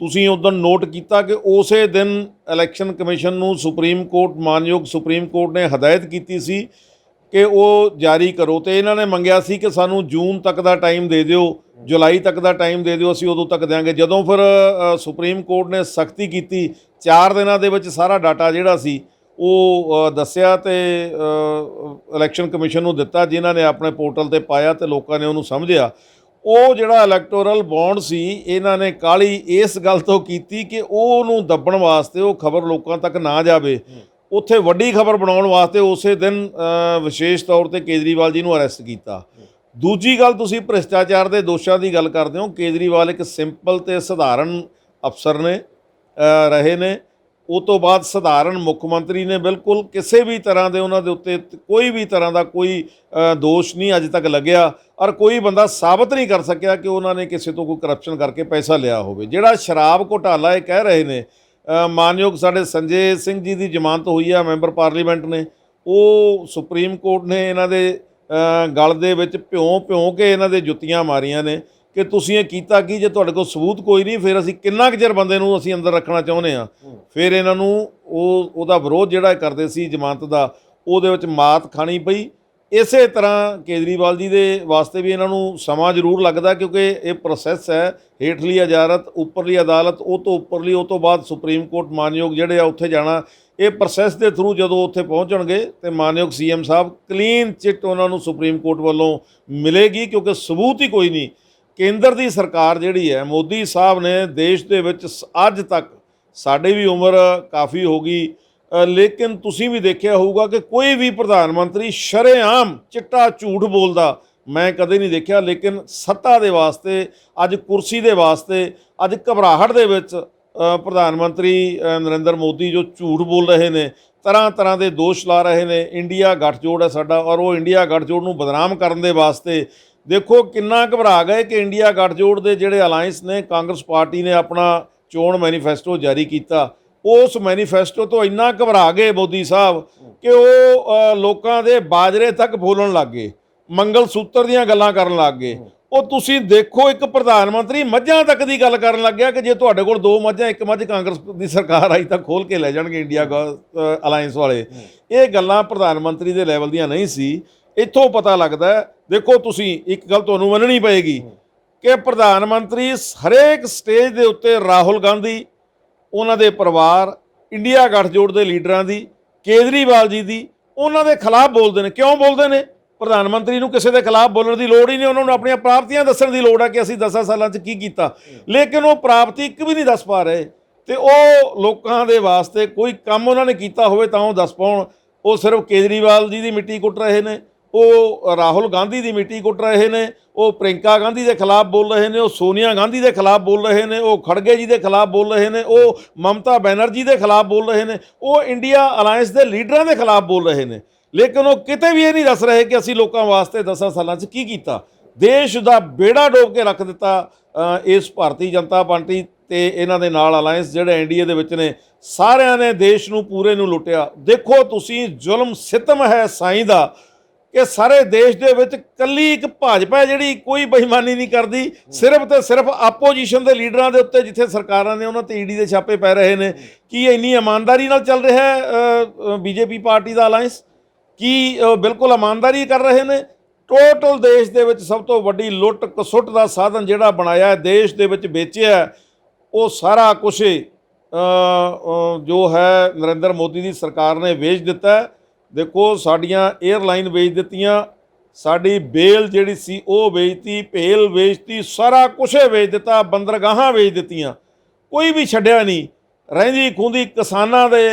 ਤੁਸੀਂ ਉਦੋਂ ਨੋਟ ਕੀਤਾ ਕਿ ਉਸੇ ਦਿਨ ਇਲੈਕਸ਼ਨ ਕਮਿਸ਼ਨ ਨੂੰ ਸੁਪਰੀਮ ਕੋਰਟ, ਮਾਨਯੋਗ ਸੁਪਰੀਮ ਕੋਰਟ ਨੇ ਹਦਾਇਤ ਕੀਤੀ ਸੀ ਕਿ ਉਹ ਜਾਰੀ ਕਰੋ ਤੇ ਇਹਨਾਂ ਨੇ ਮੰਗਿਆ ਸੀ ਕਿ ਸਾਨੂੰ ਜੂਨ ਤੱਕ ਦਾ ਟਾਈਮ ਦੇ ਦਿਓ, ਜੁਲਾਈ ਤੱਕ ਦਾ ਟਾਈਮ ਦੇ ਦਿਓ, ਅਸੀਂ ਉਦੋਂ ਤੱਕ ਦਿਆਂਗੇ। ਜਦੋਂ ਫਿਰ ਸੁਪਰੀਮ ਕੋਰਟ ਨੇ ਸਖਤੀ ਕੀਤੀ 4 ਦਿਨਾਂ ਦੇ ਵਿੱਚ ਸਾਰਾ ਡਾਟਾ ਜਿਹੜਾ ਸੀ, ਉਹ ਦੱਸਿਆ ਤੇ ਇਲੈਕਸ਼ਨ ਕਮਿਸ਼ਨ ਨੂੰ ਦਿੱਤਾ, ਜਿਨ੍ਹਾਂ ਨੇ ਆਪਣੇ ਪੋਰਟਲ ਤੇ ਪਾਇਆ ਤੇ ਲੋਕਾਂ ਨੇ ਉਹਨੂੰ ਸਮਝਿਆ। ਉਹ ਜਿਹੜਾ ਇਲੈਕਟੋਰਲ ਬੌਂਡ ਸੀ ਇਹਨਾਂ ਨੇ ਕਾਲੀ ਇਸ ਗੱਲ ਤੋਂ ਕੀਤੀ ਕਿ ਉਹਨੂੰ ਦੱਬਣ ਵਾਸਤੇ ਉਹ ਖਬਰ ਲੋਕਾਂ ਤੱਕ ਨਾ ਜਾਵੇ। ਉੱਥੇ ਵੱਡੀ ਖਬਰ ਬਣਾਉਣ ਵਾਸਤੇ ਉਸੇ ਦਿਨ ਵਿਸ਼ੇਸ਼ ਤੌਰ ਤੇ ਕੇਜਰੀਵਾਲ ਜੀ ਨੂੰ ਅਰੈਸਟ ਕੀਤਾ। ਦੂਜੀ ਗੱਲ ਤੁਸੀਂ ਭ੍ਰਿਸ਼ਟਾਚਾਰ ਦੇ ਦੋਸ਼ਾਂ ਦੀ ਗੱਲ ਕਰਦੇ ਹੋ ਕੇਜਰੀਵਾਲ ਇੱਕ ਸਿੰਪਲ ਤੇ ਸਧਾਰਨ ਅਫਸਰ ਨੇ ਰਹੇ ਨੇ। ਉਹ ਤੋਂ ਬਾਅਦ ਸਧਾਰਨ ਮੁੱਖ ਮੰਤਰੀ ਨੇ ਬਿਲਕੁਲ ਕਿਸੇ ਵੀ ਤਰ੍ਹਾਂ ਦੇ ਉਹਨਾਂ ਦੇ ਉੱਤੇ ਕੋਈ ਵੀ ਤਰ੍ਹਾਂ ਦਾ ਕੋਈ ਦੋਸ਼ ਨਹੀਂ ਅੱਜ ਤੱਕ ਲੱਗਿਆ ਔਰ ਕੋਈ ਬੰਦਾ ਸਾਬਤ ਨਹੀਂ ਕਰ ਸਕਿਆ ਕਿ ਉਹਨਾਂ ਨੇ ਕਿਸੇ ਤੋਂ ਕੋਈ ਕਰਪਸ਼ਨ ਕਰਕੇ ਪੈਸਾ ਲਿਆ ਹੋਵੇ। ਜਿਹੜਾ ਸ਼ਰਾਬ ਘੋਟਾਲਾ ਇਹ ਕਹਿ ਰਹੇ ਨੇ ਮਾਨਯੋਗ ਸਾਡੇ ਸੰਜੇ ਸਿੰਘ ਜੀ ਦੀ ਜ਼ਮਾਨਤ ਹੋਈ ਆ, ਮੈਂਬਰ ਪਾਰਲੀਮੈਂਟ ਨੇ, ਉਹ ਸੁਪਰੀਮ ਕੋਰਟ ਨੇ ਇਹਨਾਂ ਦੇ ਗਲ ਦੇ ਵਿੱਚ ਭਿਉਂ ਭਿਉਂ ਕੇ ਇਹਨਾਂ ਦੇ ਜੁੱਤੀਆਂ ਮਾਰੀਆਂ ਨੇ। ਕਿ ਤੁਸੀਂ ਇਹ ਕੀਤਾ ਕੀ? ਜੇ ਤੁਹਾਡੇ ਕੋਲ ਸਬੂਤ ਕੋਈ ਨਹੀਂ ਫਿਰ ਅਸੀਂ ਕਿੰਨਾ ਕੁ ਚਿਰ ਬੰਦੇ ਨੂੰ ਅਸੀਂ ਅੰਦਰ ਰੱਖਣਾ ਚਾਹੁੰਦੇ ਆ ਫਿਰ ਇਹਨਾਂ ਨੂੰ ਉਹ ਉਹਦਾ ਵਿਰੋਧ ਜਿਹੜਾ ਕਰਦੇ ਸੀ ਜ਼ਮਾਨਤ ਦਾ ਉਹਦੇ ਵਿੱਚ ਮਾਤ ਖਾਣੀ ਪਈ। ਇਸੇ ਤਰ੍ਹਾਂ ਕੇਜਰੀਵਾਲ ਜੀ ਦੇ ਵਾਸਤੇ ਵੀ ਇਹਨਾਂ ਨੂੰ ਸਮਾਂ ਜ਼ਰੂਰ ਲੱਗਦਾ ਕਿਉਂਕਿ ਇਹ ਪ੍ਰੋਸੈਸ ਹੈ ਹੇਠਲੀ ਅਦਾਲਤ ਉੱਪਰਲੀ ਅਦਾਲਤ ਉਹ ਤੋਂ ਉੱਪਰਲੀ ਉਹ ਤੋਂ ਬਾਅਦ ਸੁਪਰੀਮ ਕੋਰਟ ਮਾਨਯੋਗ ਜਿਹੜੇ ਆ ਉੱਥੇ ਜਾਣਾ। ਇਹ ਪ੍ਰੋਸੈਸ ਦੇ ਥਰੂ ਜਦੋਂ ਉੱਥੇ ਪਹੁੰਚਣਗੇ ਤੇ ਮਾਨਯੋਗ ਸੀਐਮ ਸਾਹਿਬ ਕਲੀਨ ਚਿੱਟ ਉਹਨਾਂ ਨੂੰ ਸੁਪਰੀਮ ਕੋਰਟ ਵੱਲੋਂ ਮਿਲੇਗੀ ਕਿਉਂਕਿ ਸਬੂਤ ਹੀ ਕੋਈ ਨਹੀਂ। ਕੇਂਦਰ ਦੀ ਸਰਕਾਰ ਜਿਹੜੀ ਹੈ, ਮੋਦੀ ਸਾਹਿਬ ਨੇ ਦੇਸ਼ ਦੇ ਵਿੱਚ ਸ- ਅੱਜ ਤੱਕ ਸਾਡੀ ਵੀ ਉਮਰ ਕਾਫੀ ਹੋ ਗਈ। ਲੇਕਿਨ ਤੁਸੀਂ ਵੀ ਦੇਖਿਆ ਹੋਊਗਾ ਕਿ ਕੋਈ ਵੀ ਪ੍ਰਧਾਨ ਮੰਤਰੀ ਸ਼ਰੇਆਮ ਚਿੱਟਾ ਝੂਠ ਬੋਲਦਾ, ਮੈਂ ਕਦੇ ਨਹੀਂ ਦੇਖਿਆ। ਲੇਕਿਨ ਸੱਤਾ ਦੇ ਵਾਸਤੇ, ਅੱਜ ਕੁਰਸੀ ਦੇ ਵਾਸਤੇ, ਅੱਜ ਘਬਰਾਹਟ ਦੇ ਵਿੱਚ ਪ੍ਰਧਾਨ ਮੰਤਰੀ ਨਰਿੰਦਰ ਮੋਦੀ ਜੋ ਝੂਠ ਬੋਲ ਰਹੇ ਨੇ ਤਰ੍ਹਾਂ ਤਰ੍ਹਾਂ ਦੇ ਦੋਸ਼ ਲਾ ਰਹੇ ਨੇ। ਇੰਡੀਆ ਗੱਠਜੋੜ ਹੈ ਸਾਡਾ ਔਰ ਉਹ ਇੰਡੀਆ ਗੱਠਜੋੜ ਨੂੰ ਬਦਨਾਮ ਕਰਨ ਦੇ ਵਾਸਤੇ ਦੇਖੋ ਕਿੰਨਾ ਘਬਰਾ ਗਏ ਕਿ ਇੰਡੀਆ ਗੱਠਜੋੜ ਦੇ ਜਿਹੜੇ ਅਲਾਈਅੰਸ ਨੇ, ਕਾਂਗਰਸ ਪਾਰਟੀ ਨੇ ਆਪਣਾ ਚੋਣ ਮੈਨੀਫੈਸਟੋ ਜਾਰੀ ਕੀਤਾ। ਉਸ ਮੈਨੀਫੈਸਟੋ ਤੋਂ ਇੰਨਾ ਘਬਰਾ ਗਏ ਮੋਦੀ ਸਾਹਿਬ ਕਿ ਉਹ ਲੋਕਾਂ ਦੇ ਬਾਜਰੇ ਤੱਕ ਫੋਲਣ ਲੱਗ ਗਏ। ਮੰਗਲ ਸੂਤਰ ਦੀਆਂ ਗੱਲਾਂ ਕਰਨ ਲੱਗ ਗਏ। ਉਹ ਤੁਸੀਂ ਦੇਖੋ, ਇੱਕ ਪ੍ਰਧਾਨ ਮੰਤਰੀ ਮੱਝਾਂ ਤੱਕ ਦੀ ਗੱਲ ਕਰਨ ਲੱਗ ਗਿਆ ਕਿ ਜੇ ਤੁਹਾਡੇ ਕੋਲ ਦੋ ਮੱਝਾਂ, ਇੱਕ ਮੱਝ ਕਾਂਗਰਸ ਦੀ ਸਰਕਾਰ ਆਈ ਤਾਂ ਖੋਲ ਕੇ ਲੈ ਜਾਣਗੇ ਇੰਡੀਆ ਅਲਾਈਅੰਸ ਵਾਲੇ। ਇਹ ਗੱਲਾਂ ਪ੍ਰਧਾਨ ਮੰਤਰੀ ਦੇ ਲੈਵਲ ਦੀਆਂ ਨਹੀਂ ਸੀ। ਇੱਥੋਂ ਪਤਾ ਲੱਗਦਾ ਦੇਖੋ ਤੁਸੀਂ, ਇੱਕ ਗੱਲ ਤੁਹਾਨੂੰ ਮੰਨਣੀ ਪਏਗੀ ਕਿ ਪ੍ਰਧਾਨ ਮੰਤਰੀ ਹਰੇਕ ਸਟੇਜ ਦੇ ਉੱਤੇ ਰਾਹੁਲ ਗਾਂਧੀ, ਉਹਨਾਂ ਦੇ ਪਰਿਵਾਰ, ਇੰਡੀਆ ਗੱਠਜੋੜ ਦੇ ਲੀਡਰਾਂ ਦੀ, ਕੇਜਰੀਵਾਲ ਜੀ ਦੀ, ਉਹਨਾਂ ਦੇ ਖਿਲਾਫ ਬੋਲਦੇ ਨੇ। ਕਿਉਂ ਬੋਲਦੇ ਨੇ? ਪ੍ਰਧਾਨ ਮੰਤਰੀ ਨੂੰ ਕਿਸੇ ਦੇ ਖਿਲਾਫ ਬੋਲਣ ਦੀ ਲੋੜ ਹੀ ਨਹੀਂ, ਉਹਨਾਂ ਨੂੰ ਆਪਣੀਆਂ ਪ੍ਰਾਪਤੀਆਂ ਦੱਸਣ ਦੀ ਲੋੜ ਹੈ ਕਿ ਅਸੀਂ 10 ਸਾਲਾਂ 'ਚ ਕੀ ਕੀਤਾ। ਲੇਕਿਨ ਉਹ ਪ੍ਰਾਪਤੀ ਇੱਕ ਵੀ ਨਹੀਂ ਦੱਸ ਪਾ ਰਹੇ ਤੇ ਉਹ ਲੋਕਾਂ ਦੇ ਵਾਸਤੇ ਕੋਈ ਕੰਮ ਉਹਨਾਂ ਨੇ ਕੀਤਾ ਹੋਵੇ ਤਾਂ ਉਹ ਦੱਸ ਪਾਉਣ। ਉਹ ਸਿਰਫ ਕੇਜਰੀਵਾਲ ਜੀ ਦੀ ਮਿੱਟੀ ਕੁੱਟ ਰਹੇ ਨੇ। ਉਹ ਰਾਹੁਲ ਗਾਂਧੀ ਦੀ ਮਿੱਟੀ ਕੁੱਟ ਰਹੇ ਨੇ, ਉਹ ਪ੍ਰਿੰਕਾ ਗਾਂਧੀ ਦੇ ਖਿਲਾਫ ਬੋਲ ਰਹੇ ਨੇ, ਉਹ ਸੋਨੀਆ ਗਾਂਧੀ ਦੇ ਖਿਲਾਫ ਬੋਲ ਰਹੇ ਨੇ, ਉਹ ਖੜਗੇ ਜੀ ਦੇ ਖਿਲਾਫ ਬੋਲ ਰਹੇ ਨੇ, ਉਹ ਮਮਤਾ ਬੈਨਰਜੀ ਦੇ ਖਿਲਾਫ ਬੋਲ ਰਹੇ ਨੇ, ਉਹ ਇੰਡੀਆ ਅਲਾਈਅੰਸ ਦੇ ਲੀਡਰਾਂ ਦੇ ਖਿਲਾਫ ਬੋਲ ਰਹੇ ਨੇ। ਲੇਕਿਨ ਉਹ ਕਿਤੇ ਵੀ ਇਹ ਨਹੀਂ ਦੱਸ ਰਹੇ ਕਿ ਅਸੀਂ ਲੋਕਾਂ ਵਾਸਤੇ 10 ਸਾਲਾਂ 'ਚ ਕੀ ਕੀਤਾ। ਦੇਸ਼ ਦਾ ਬੇੜਾ ਡੋਬ ਕੇ ਰੱਖ ਦਿੱਤਾ ਇਸ ਭਾਰਤੀ ਜਨਤਾ ਪਾਰਟੀ ਤੇ ਇਹਨਾਂ ਦੇ ਨਾਲ ਅਲਾਈਅੰਸ ਜਿਹੜੇ ਐਨਡੀਏ ਦੇ ਵਿੱਚ ਨੇ, ਸਾਰਿਆਂ ਨੇ ਦੇਸ਼ ਨੂੰ ਪੂਰੇ ਨੂੰ ਲੁੱਟਿਆ। ਦੇਖੋ ਤੁਸੀਂ ਜ਼ੁਲਮ ਸਿਤਮ ਹੈ ਸਾਈਂ ਦਾ। ਕਿ ਸਾਰੇ ਦੇਸ਼ ਦੇ ਵਿੱਚ ਕੱਲੀ ਇੱਕ ਭਾਜਪਾ ਜਿਹੜੀ ਕੋਈ ਬੇਈਮਾਨੀ ਨਹੀਂ ਕਰਦੀ। ਸਿਰਫ ਤੇ ਸਿਰਫ ਆਪੋਜੀਸ਼ਨ ਦੇ ਲੀਡਰਾਂ ਦੇ ਉੱਤੇ ਜਿੱਥੇ ਸਰਕਾਰਾਂ ਨੇ ਉਹਨਾਂ ਤੇ ਈਡੀ ਦੇ ਛਾਪੇ ਪੈ ਰਹੇ ਨੇ। ਕੀ ਇੰਨੀ ਇਮਾਨਦਾਰੀ ਨਾਲ ਚੱਲ ਰਿਹਾ ਹੈ ਬੀਜੇਪੀ ਪਾਰਟੀ ਦਾ ਅਲਾਈਅੰਸ ਕੀ ਬਿਲਕੁਲ ਇਮਾਨਦਾਰੀ ਕਰ ਰਹੇ ਨੇ? ਟੋਟਲ ਦੇਸ਼ ਦੇ ਵਿੱਚ ਸਭ ਤੋਂ ਵੱਡੀ ਲੁੱਟ ਕਸੁੱਟ ਦਾ ਸਾਧਨ ਜਿਹੜਾ ਬਣਾਇਆ ਹੈ, ਦੇਸ਼ ਦੇ ਵਿੱਚ ਵੇਚਿਆ ਉਹ ਸਾਰਾ ਕੁਛ ਜੋ ਹੈ ਨਰਿੰਦਰ ਮੋਦੀ ਦੀ ਸਰਕਾਰ ਨੇ ਵੇਚ ਦਿੱਤਾ ਦੇਖੋ, ਸਾਡੀਆਂ 에ਅਰਲਾਈਨ ਵੇਚ ਦਿੱਤੀਆਂ, ਸਾਡੀ ਬੇਲ ਜਿਹੜੀ ਸੀ ਉਹ ਵੇਚਤੀ, ਭੇਲ ਵੇਚਤੀ, ਸਾਰਾ ਕੁਛੇ ਵੇਚ ਦਿੱਤਾ, ਬੰਦਰਗਾਹਾਂ ਵੇਚ ਦਿੱਤੀਆਂ। ਕੋਈ ਵੀ ਛੱਡਿਆ ਨਹੀਂ। ਰਹਿੰਦੀ ਖੁੰਦੀ ਕਿਸਾਨਾਂ ਦੇ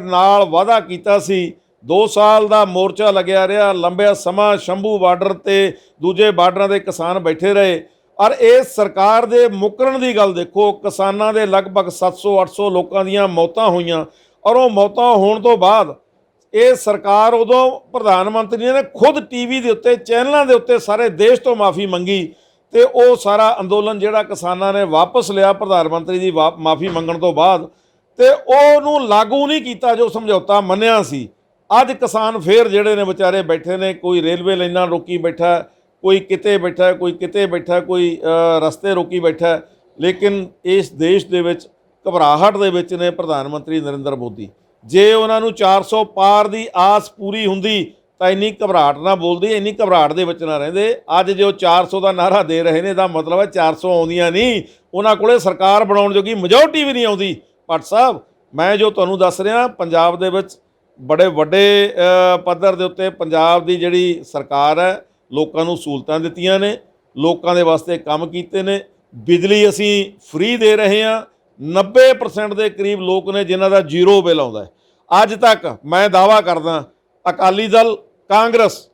ਨਾਲ ਵਾਅਦਾ ਕੀਤਾ ਸੀ। 2 ਸਾਲ ਦਾ ਮੋਰਚਾ ਲੱਗਿਆ ਰਿਹਾ, ਲੰਬਿਆ ਸਮਾਂ ਸ਼ੰਭੂ ਬਾਰਡਰ ਤੇ ਦੂਜੇ ਬਾਰਡਰਾਂ ਦੇ ਕਿਸਾਨ ਬੈਠੇ ਰਹੇ। ਔਰ ਇਸ ਸਰਕਾਰ ਦੇ ਮੁਕਰਨ ਦੀ ਗੱਲ ਦੇਖੋ, ਕਿਸਾਨਾਂ ਦੇ ਲਗਭਗ 700 800 ਲੋਕਾਂ ਦੀਆਂ ਮੌਤਾਂ ਹੋਈਆਂ। ਔਰ ਉਹ ਮੌਤਾਂ ਹੋਣ ਤੋਂ ਬਾਅਦ ਇਹ ਸਰਕਾਰ ਉਦੋਂ ਪ੍ਰਧਾਨ ਮੰਤਰੀ ਨੇ ਖੁਦ ਟੀਵੀ ਦੇ ਉੱਤੇ, ਚੈਨਲਾਂ ਦੇ ਉੱਤੇ ਸਾਰੇ ਦੇਸ਼ ਤੋਂ ਮਾਫੀ ਮੰਗੀ ਤੇ ਉਹ ਸਾਰਾ ਅੰਦੋਲਨ ਜਿਹੜਾ ਕਿਸਾਨਾਂ ਨੇ ਵਾਪਸ ਲਿਆ, ਪ੍ਰਧਾਨ ਮੰਤਰੀ ਦੀ ਮਾਫੀ ਮੰਗਣ ਤੋਂ ਬਾਅਦ ਤੇ ਉਹਨੂੰ ਲਾਗੂ ਨਹੀਂ ਕੀਤਾ ਜੋ ਸਮਝੌਤਾ ਮੰਨਿਆ ਸੀ। ਅੱਜ ਕਿਸਾਨ ਫੇਰ ਜਿਹੜੇ ਨੇ ਵਿਚਾਰੇ ਬੈਠੇ ਨੇ, ਕੋਈ ਰੇਲਵੇ ਲਾਈਨਾਂ ਰੋਕੀ ਬੈਠਾ, ਕੋਈ ਕਿਤੇ ਬੈਠਾ, ਕੋਈ ਕਿਤੇ ਬੈਠਾ, ਕੋਈ ਰਸਤੇ ਰੋਕੀ ਬੈਠਾ, ਲੇਕਿਨ ਇਸ ਦੇਸ਼ ਦੇ ਵਿੱਚ ਘਬਰਾਹਟ ਦੇ ਵਿੱਚ ਨੇ ਪ੍ਰਧਾਨ ਮੰਤਰੀ ਨਰਿੰਦਰ ਮੋਦੀ। ਜੇ ਉਹਨਾਂ ਨੂੰ 400 ਪਾਰ ਦੀ ਆਸ ਪੂਰੀ ਹੁੰਦੀ ਤਾਂ ਇੰਨੀ ਘਬਰਾਹਟ ਨਾ ਬੋਲਦੀ, ਇੰਨੀ ਘਬਰਾਹਟ ਦੇ ਵਿੱਚ ਨਾ ਰਹਿੰਦੇ। ਅੱਜ ਜੇ ਜੋ 400 ਦਾ ਨਾਰਾ ਦੇ ਰਹੇ ਨੇ ਇਹਦਾ ਮਤਲਬ ਹੈ 400 ਆਉਂਦੀਆਂ ਨਹੀਂ। ਉਹਨਾਂ ਕੋਲੇ ਸਰਕਾਰ ਬਣਾਉਣ ਜੋਗੀ ਮੈਜੋਰਟੀ ਵੀ ਨਹੀਂ ਆਉਂਦੀ। ਭੱਟ ਸਾਹਿਬ, ਮੈਂ ਜੋ ਤੁਹਾਨੂੰ ਦੱਸ ਰਿਹਾ, ਪੰਜਾਬ ਦੇ ਵਿੱਚ ਬੜੇ ਵੱਡੇ ਪੱਧਰ ਦੇ ਉੱਤੇ ਪੰਜਾਬ ਦੀ ਜਿਹੜੀ ਸਰਕਾਰ ਹੈ, ਲੋਕਾਂ ਨੂੰ ਸਹੂਲਤਾਂ ਦਿੱਤੀਆਂ ਨੇ, ਲੋਕਾਂ ਦੇ ਵਾਸਤੇ ਕੰਮ ਕੀਤੇ ਨੇ। ਬਿਜਲੀ ਅਸੀਂ ਫ੍ਰੀ ਦੇ ਰਹੇ ਹਾਂ। 90% ਦੇ ਕਰੀਬ ਲੋਕ ਨੇ ਜਿਨ੍ਹਾਂ ਦਾ ਜ਼ੀਰੋ ਬਿੱਲ ਆਉਂਦਾ ਹੈ। ਅੱਜ ਤੱਕ ਮੈਂ ਦਾਵਾ ਕਰਦਾ, ਅਕਾਲੀ ਦਲ, ਕਾਂਗਰਸ,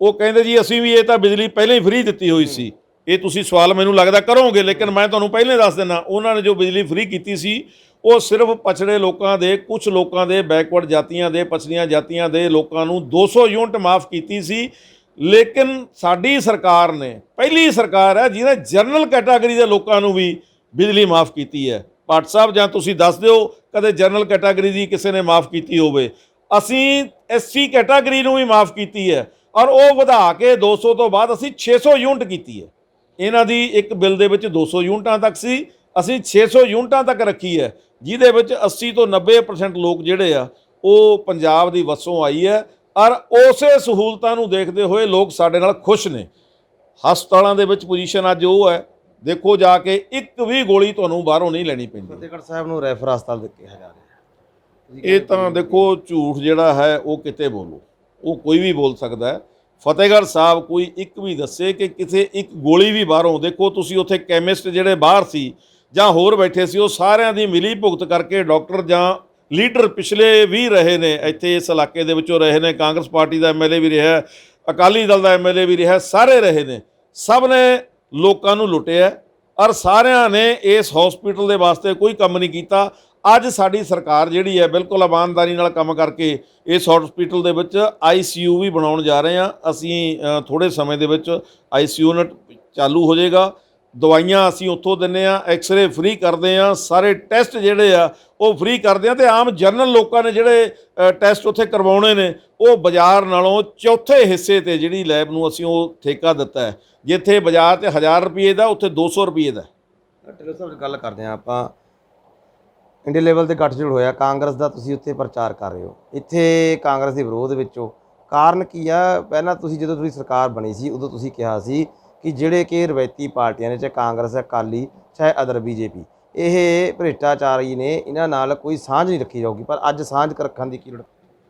ਉਹ ਕਹਿੰਦੇ ਜੀ, ਅਸੀਂ ਵੀ ਇਹ ਤਾਂ ਬਿਜਲੀ ਪਹਿਲਾਂ ਹੀ ਫ੍ਰੀ ਦਿੱਤੀ ਹੋਈ ਸੀ। ਇਹ ਤੁਸੀਂ ਸਵਾਲ ਮੈਨੂੰ ਲੱਗਦਾ ਕਰੋਗੇ, ਲੇਕਿਨ ਮੈਂ ਤੁਹਾਨੂੰ ਪਹਿਲਾਂ ਹੀ ਦੱਸ ਦਿੰਦਾ, ਉਹਨਾਂ ਨੇ ਜੋ ਬਿਜਲੀ ਫ੍ਰੀ ਕੀਤੀ ਸੀ, ਉਹ ਸਿਰਫ ਪਛੜੇ ਲੋਕਾਂ ਦੇ ਕੁਝ ਲੋਕਾਂ ਦੇ ਬੈਕਵਰਡ ਜਾਤੀਆਂ ਦੇ, ਪਛੜੀਆਂ ਜਾਤੀਆਂ ਦੇ ਲੋਕਾਂ ਨੂੰ 200 ਯੂਨਿਟ ਮਾਫ ਕੀਤੀ ਸੀ। ਲੇਕਿਨ ਸਾਡੀ ਸਰਕਾਰ ਨੇ, ਪਹਿਲੀ ਸਰਕਾਰ ਹੈ, ਜਿਹਨੇ ਜਨਰਲ ਕੈਟਾਗਰੀ ਦੇ ਲੋਕਾਂ ਨੂੰ ਵੀ ਬਿਜਲੀ ਮਾਫ ਕੀਤੀ ਹੈ। ਪਾਠ ਸਾਹਿਬ, ਜਾਂ ਤੁਸੀਂ ਦੱਸ ਦਿਓ, ਕਦੇ ਜਨਰਲ ਕੈਟਾਗਰੀ ਦੀ ਕਿਸੇ ਨੇ ਮਾਫ ਕੀਤੀ ਹੋਵੇ। ਅਸੀਂ ਐਸਸੀ ਕੈਟਾਗਰੀ ਨੂੰ ਵੀ ਮਾਫ ਕੀਤੀ ਹੈ ਔਰ ਉਹ ਵਧਾ ਕੇ 200 ਤੋਂ ਬਾਅਦ ਅਸੀਂ 600 ਯੂਨਿਟ ਕੀਤੀ ਹੈ। ਇਹਨਾਂ ਦੀ ਇੱਕ ਬਿੱਲ ਦੇ ਵਿੱਚ 200 ਯੂਨਿਟਾਂ ਤੱਕ ਸੀ, ਅਸੀਂ 600 ਯੂਨਿਟਾਂ ਤੱਕ ਰੱਖੀ ਹੈ, ਜਿਹਦੇ ਵਿੱਚ 80 ਤੋਂ 90% ਲੋਕ ਜਿਹੜੇ ਆ, ਉਹ ਪੰਜਾਬ ਦੀ ਵਸੋਂ ਆਈ ਹੈ ਔਰ ਉਸੇ ਸਹੂਲਤਾਂ ਨੂੰ ਦੇਖਦੇ ਹੋਏ ਲੋਕ ਸਾਡੇ ਨਾਲ ਖੁਸ਼ ਨੇ। ਹਸਪਤਾਲਾਂ ਦੇ ਵਿੱਚ ਪੋਜੀਸ਼ਨ ਅੱਜ ਉਹ ਹੈ ਦੇਖੋ ਜਾ ਕੇ ਇੱਕ ਵੀ ਗੋਲੀ ਤੁਹਾਨੂੰ ਬਾਹਰੋਂ ਨਹੀਂ ਲੈਣੀ ਪੈਂਦੀ। ਫਤਿਹਗੜ੍ਹ ਸਾਹਿਬ ਨੂੰ ਰੈਫਰ ਹਸਪਤਾਲ ਦੇ ਕਿਹਾ ਜਾ ਰਿਹਾ। ਇਹ ਤਾਂ ਦੇਖੋ ਝੂਠ ਜਿਹੜਾ ਹੈ ਉਹ ਕਿਤੇ ਬੋਲੋ। ਉਹ ਕੋਈ ਵੀ ਬੋਲ ਸਕਦਾ ਹੈ। ਫਤਿਹਗੜ੍ਹ ਸਾਹਿਬ ਕੋਈ ਇੱਕ ਵੀ ਦੱਸੇ ਕਿ ਕਿਸੇ ਇੱਕ ਗੋਲੀ ਵੀ ਬਾਹਰੋਂ ਦੇਖੋ ਤੁਸੀਂ ਉੱਥੇ ਕੈਮਿਸਟ ਜਿਹੜੇ ਬਾਹਰ ਸੀ ਜਾਂ ਹੋਰ ਬੈਠੇ ਸੀ ਉਹ ਸਾਰਿਆਂ ਦੀ ਮਿਲੀ ਭੁਗਤ ਕਰਕੇ ਡਾਕਟਰ ਜਾਂ ਲੀਡਰ ਪਿਛਲੇ ਵੀ ਰਹੇ ਨੇ ਇੱਥੇ ਇਸ ਇਲਾਕੇ ਦੇ ਵਿੱਚੋਂ ਰਹੇ ਨੇ ਕਾਂਗਰਸ ਪਾਰਟੀ ਦਾ ਐਮਐਲਏ ਵੀ ਰਿਹਾ ਅਕਾਲੀ ਦਲ ਦਾ ਐਮਐਲਏ ਵੀ ਰਿਹਾ ਸਾਰੇ ਰਹੇ ਨੇ। ਸਭ ਨੇ ਲੋਕਾਂ ਨੂੰ ਲੁੱਟਿਆ ਔਰ ਸਾਰਿਆਂ ਨੇ ਇਸ ਹਸਪੀਟਲ ਦੇ ਵਾਸਤੇ ਕੋਈ ਕੰਮ ਨਹੀਂ ਕੀਤਾ। ਅੱਜ ਸਾਡੀ ਸਰਕਾਰ ਜਿਹੜੀ ਹੈ ਬਿਲਕੁਲ ਇਮਾਨਦਾਰੀ ਨਾਲ ਕੰਮ ਕਰਕੇ ਇਸ ਹਸਪੀਟਲ ਦੇ ਵਿੱਚ ਆਈਸੀਯੂ ਵੀ ਬਣਾਉਣ ਜਾ ਰਹੇ ਹਾਂ। ਅਸੀਂ ਅ, ਥੋੜੇ ਸਮੇਂ ਦੇ ਵਿੱਚ ਆਈਸੀਯੂ ਯੂਨਿਟ ਚਾਲੂ ਹੋ ਜਾਏਗਾ। ਦਵਾਈਆਂ ਅਸੀਂ ਉੱਥੋਂ ਦਿੰਨੇ ਆ ਐਕਸ-ਰੇ ਫ੍ਰੀ ਕਰਦੇ ਆ ਸਾਰੇ ਟੈਸਟ ਜਿਹੜੇ ਆ, ਉਹ ਫ੍ਰੀ ਕਰਦੇ ਆ ਤੇ ਆਮ ਜਨਰਲ ਲੋਕਾਂ ਨੇ ਜਿਹੜੇ ਟੈਸਟ ਉੱਥੇ ਕਰਵਾਉਣੇ ਨੇ, ਉਹ ਬਾਜ਼ਾਰ ਨਾਲੋਂ ਚੌਥੇ ਹਿੱਸੇ ਤੇ ਜਿਹੜੀ ਲੈਬ ਨੂੰ ਅਸੀਂ ਉਹ ਠੇਕਾ ਦਿੱਤਾ ਹੈ। ਜਿੱਥੇ ਬਾਜ਼ਾਰ ਤੇ 1000 ਰੁਪਏ ਦਾ, ਉੱਥੇ 200 ਰੁਪਏ ਦਾ। ਢਿੱਲੋਂ ਸਾਹਿਬ ਗੱਲ ਕਰਦੇ ਹਾਂ ਆਪਾਂ। ਇੰਡੀਆ ਲੈਵਲ ਤੇ ਗੱਠਜੋੜ ਹੋਇਆ, ਕਾਂਗਰਸ ਦਾ ਤੁਸੀਂ ਉੱਥੇ ਪ੍ਰਚਾਰ ਕਰ ਰਹੇ ਹੋ। ਇੱਥੇ ਕਾਂਗਰਸ ਦੇ ਵਿਰੋਧ ਵਿੱਚੋਂ ਕਾਰਨ ਕੀ ਆ? ਪਹਿਲਾਂ ਤੁਸੀਂ ਜਦੋਂ ਤੁਸੀਂ ਸਰਕਾਰ ਬਣੀ ਸੀ, ਉਦੋਂ ਤੁਸੀਂ ਕਿਹਾ ਸੀ ਕਿ ਜਿਹੜੇ ਕਿ ਰਵਾਇਤੀ ਪਾਰਟੀਆਂ ਨੇ, ਚਾਹੇ ਕਾਂਗਰਸ ਅਕਾਲੀ, ਚਾਹੇ ਅਦਰ ਬੀਜੇਪੀ, ਇਹ ਭ੍ਰਿਸ਼ਟਾਚਾਰੀ ਨੇ ਇਹਨਾਂ ਨਾਲ ਕੋਈ ਸਾਂਝ ਨਹੀਂ ਰੱਖੀ ਜਾਊਗੀ। ਪਰ ਅੱਜ ਸਾਂਝ ਰੱਖਣ ਦੀ ਕੀ ਲੋੜ?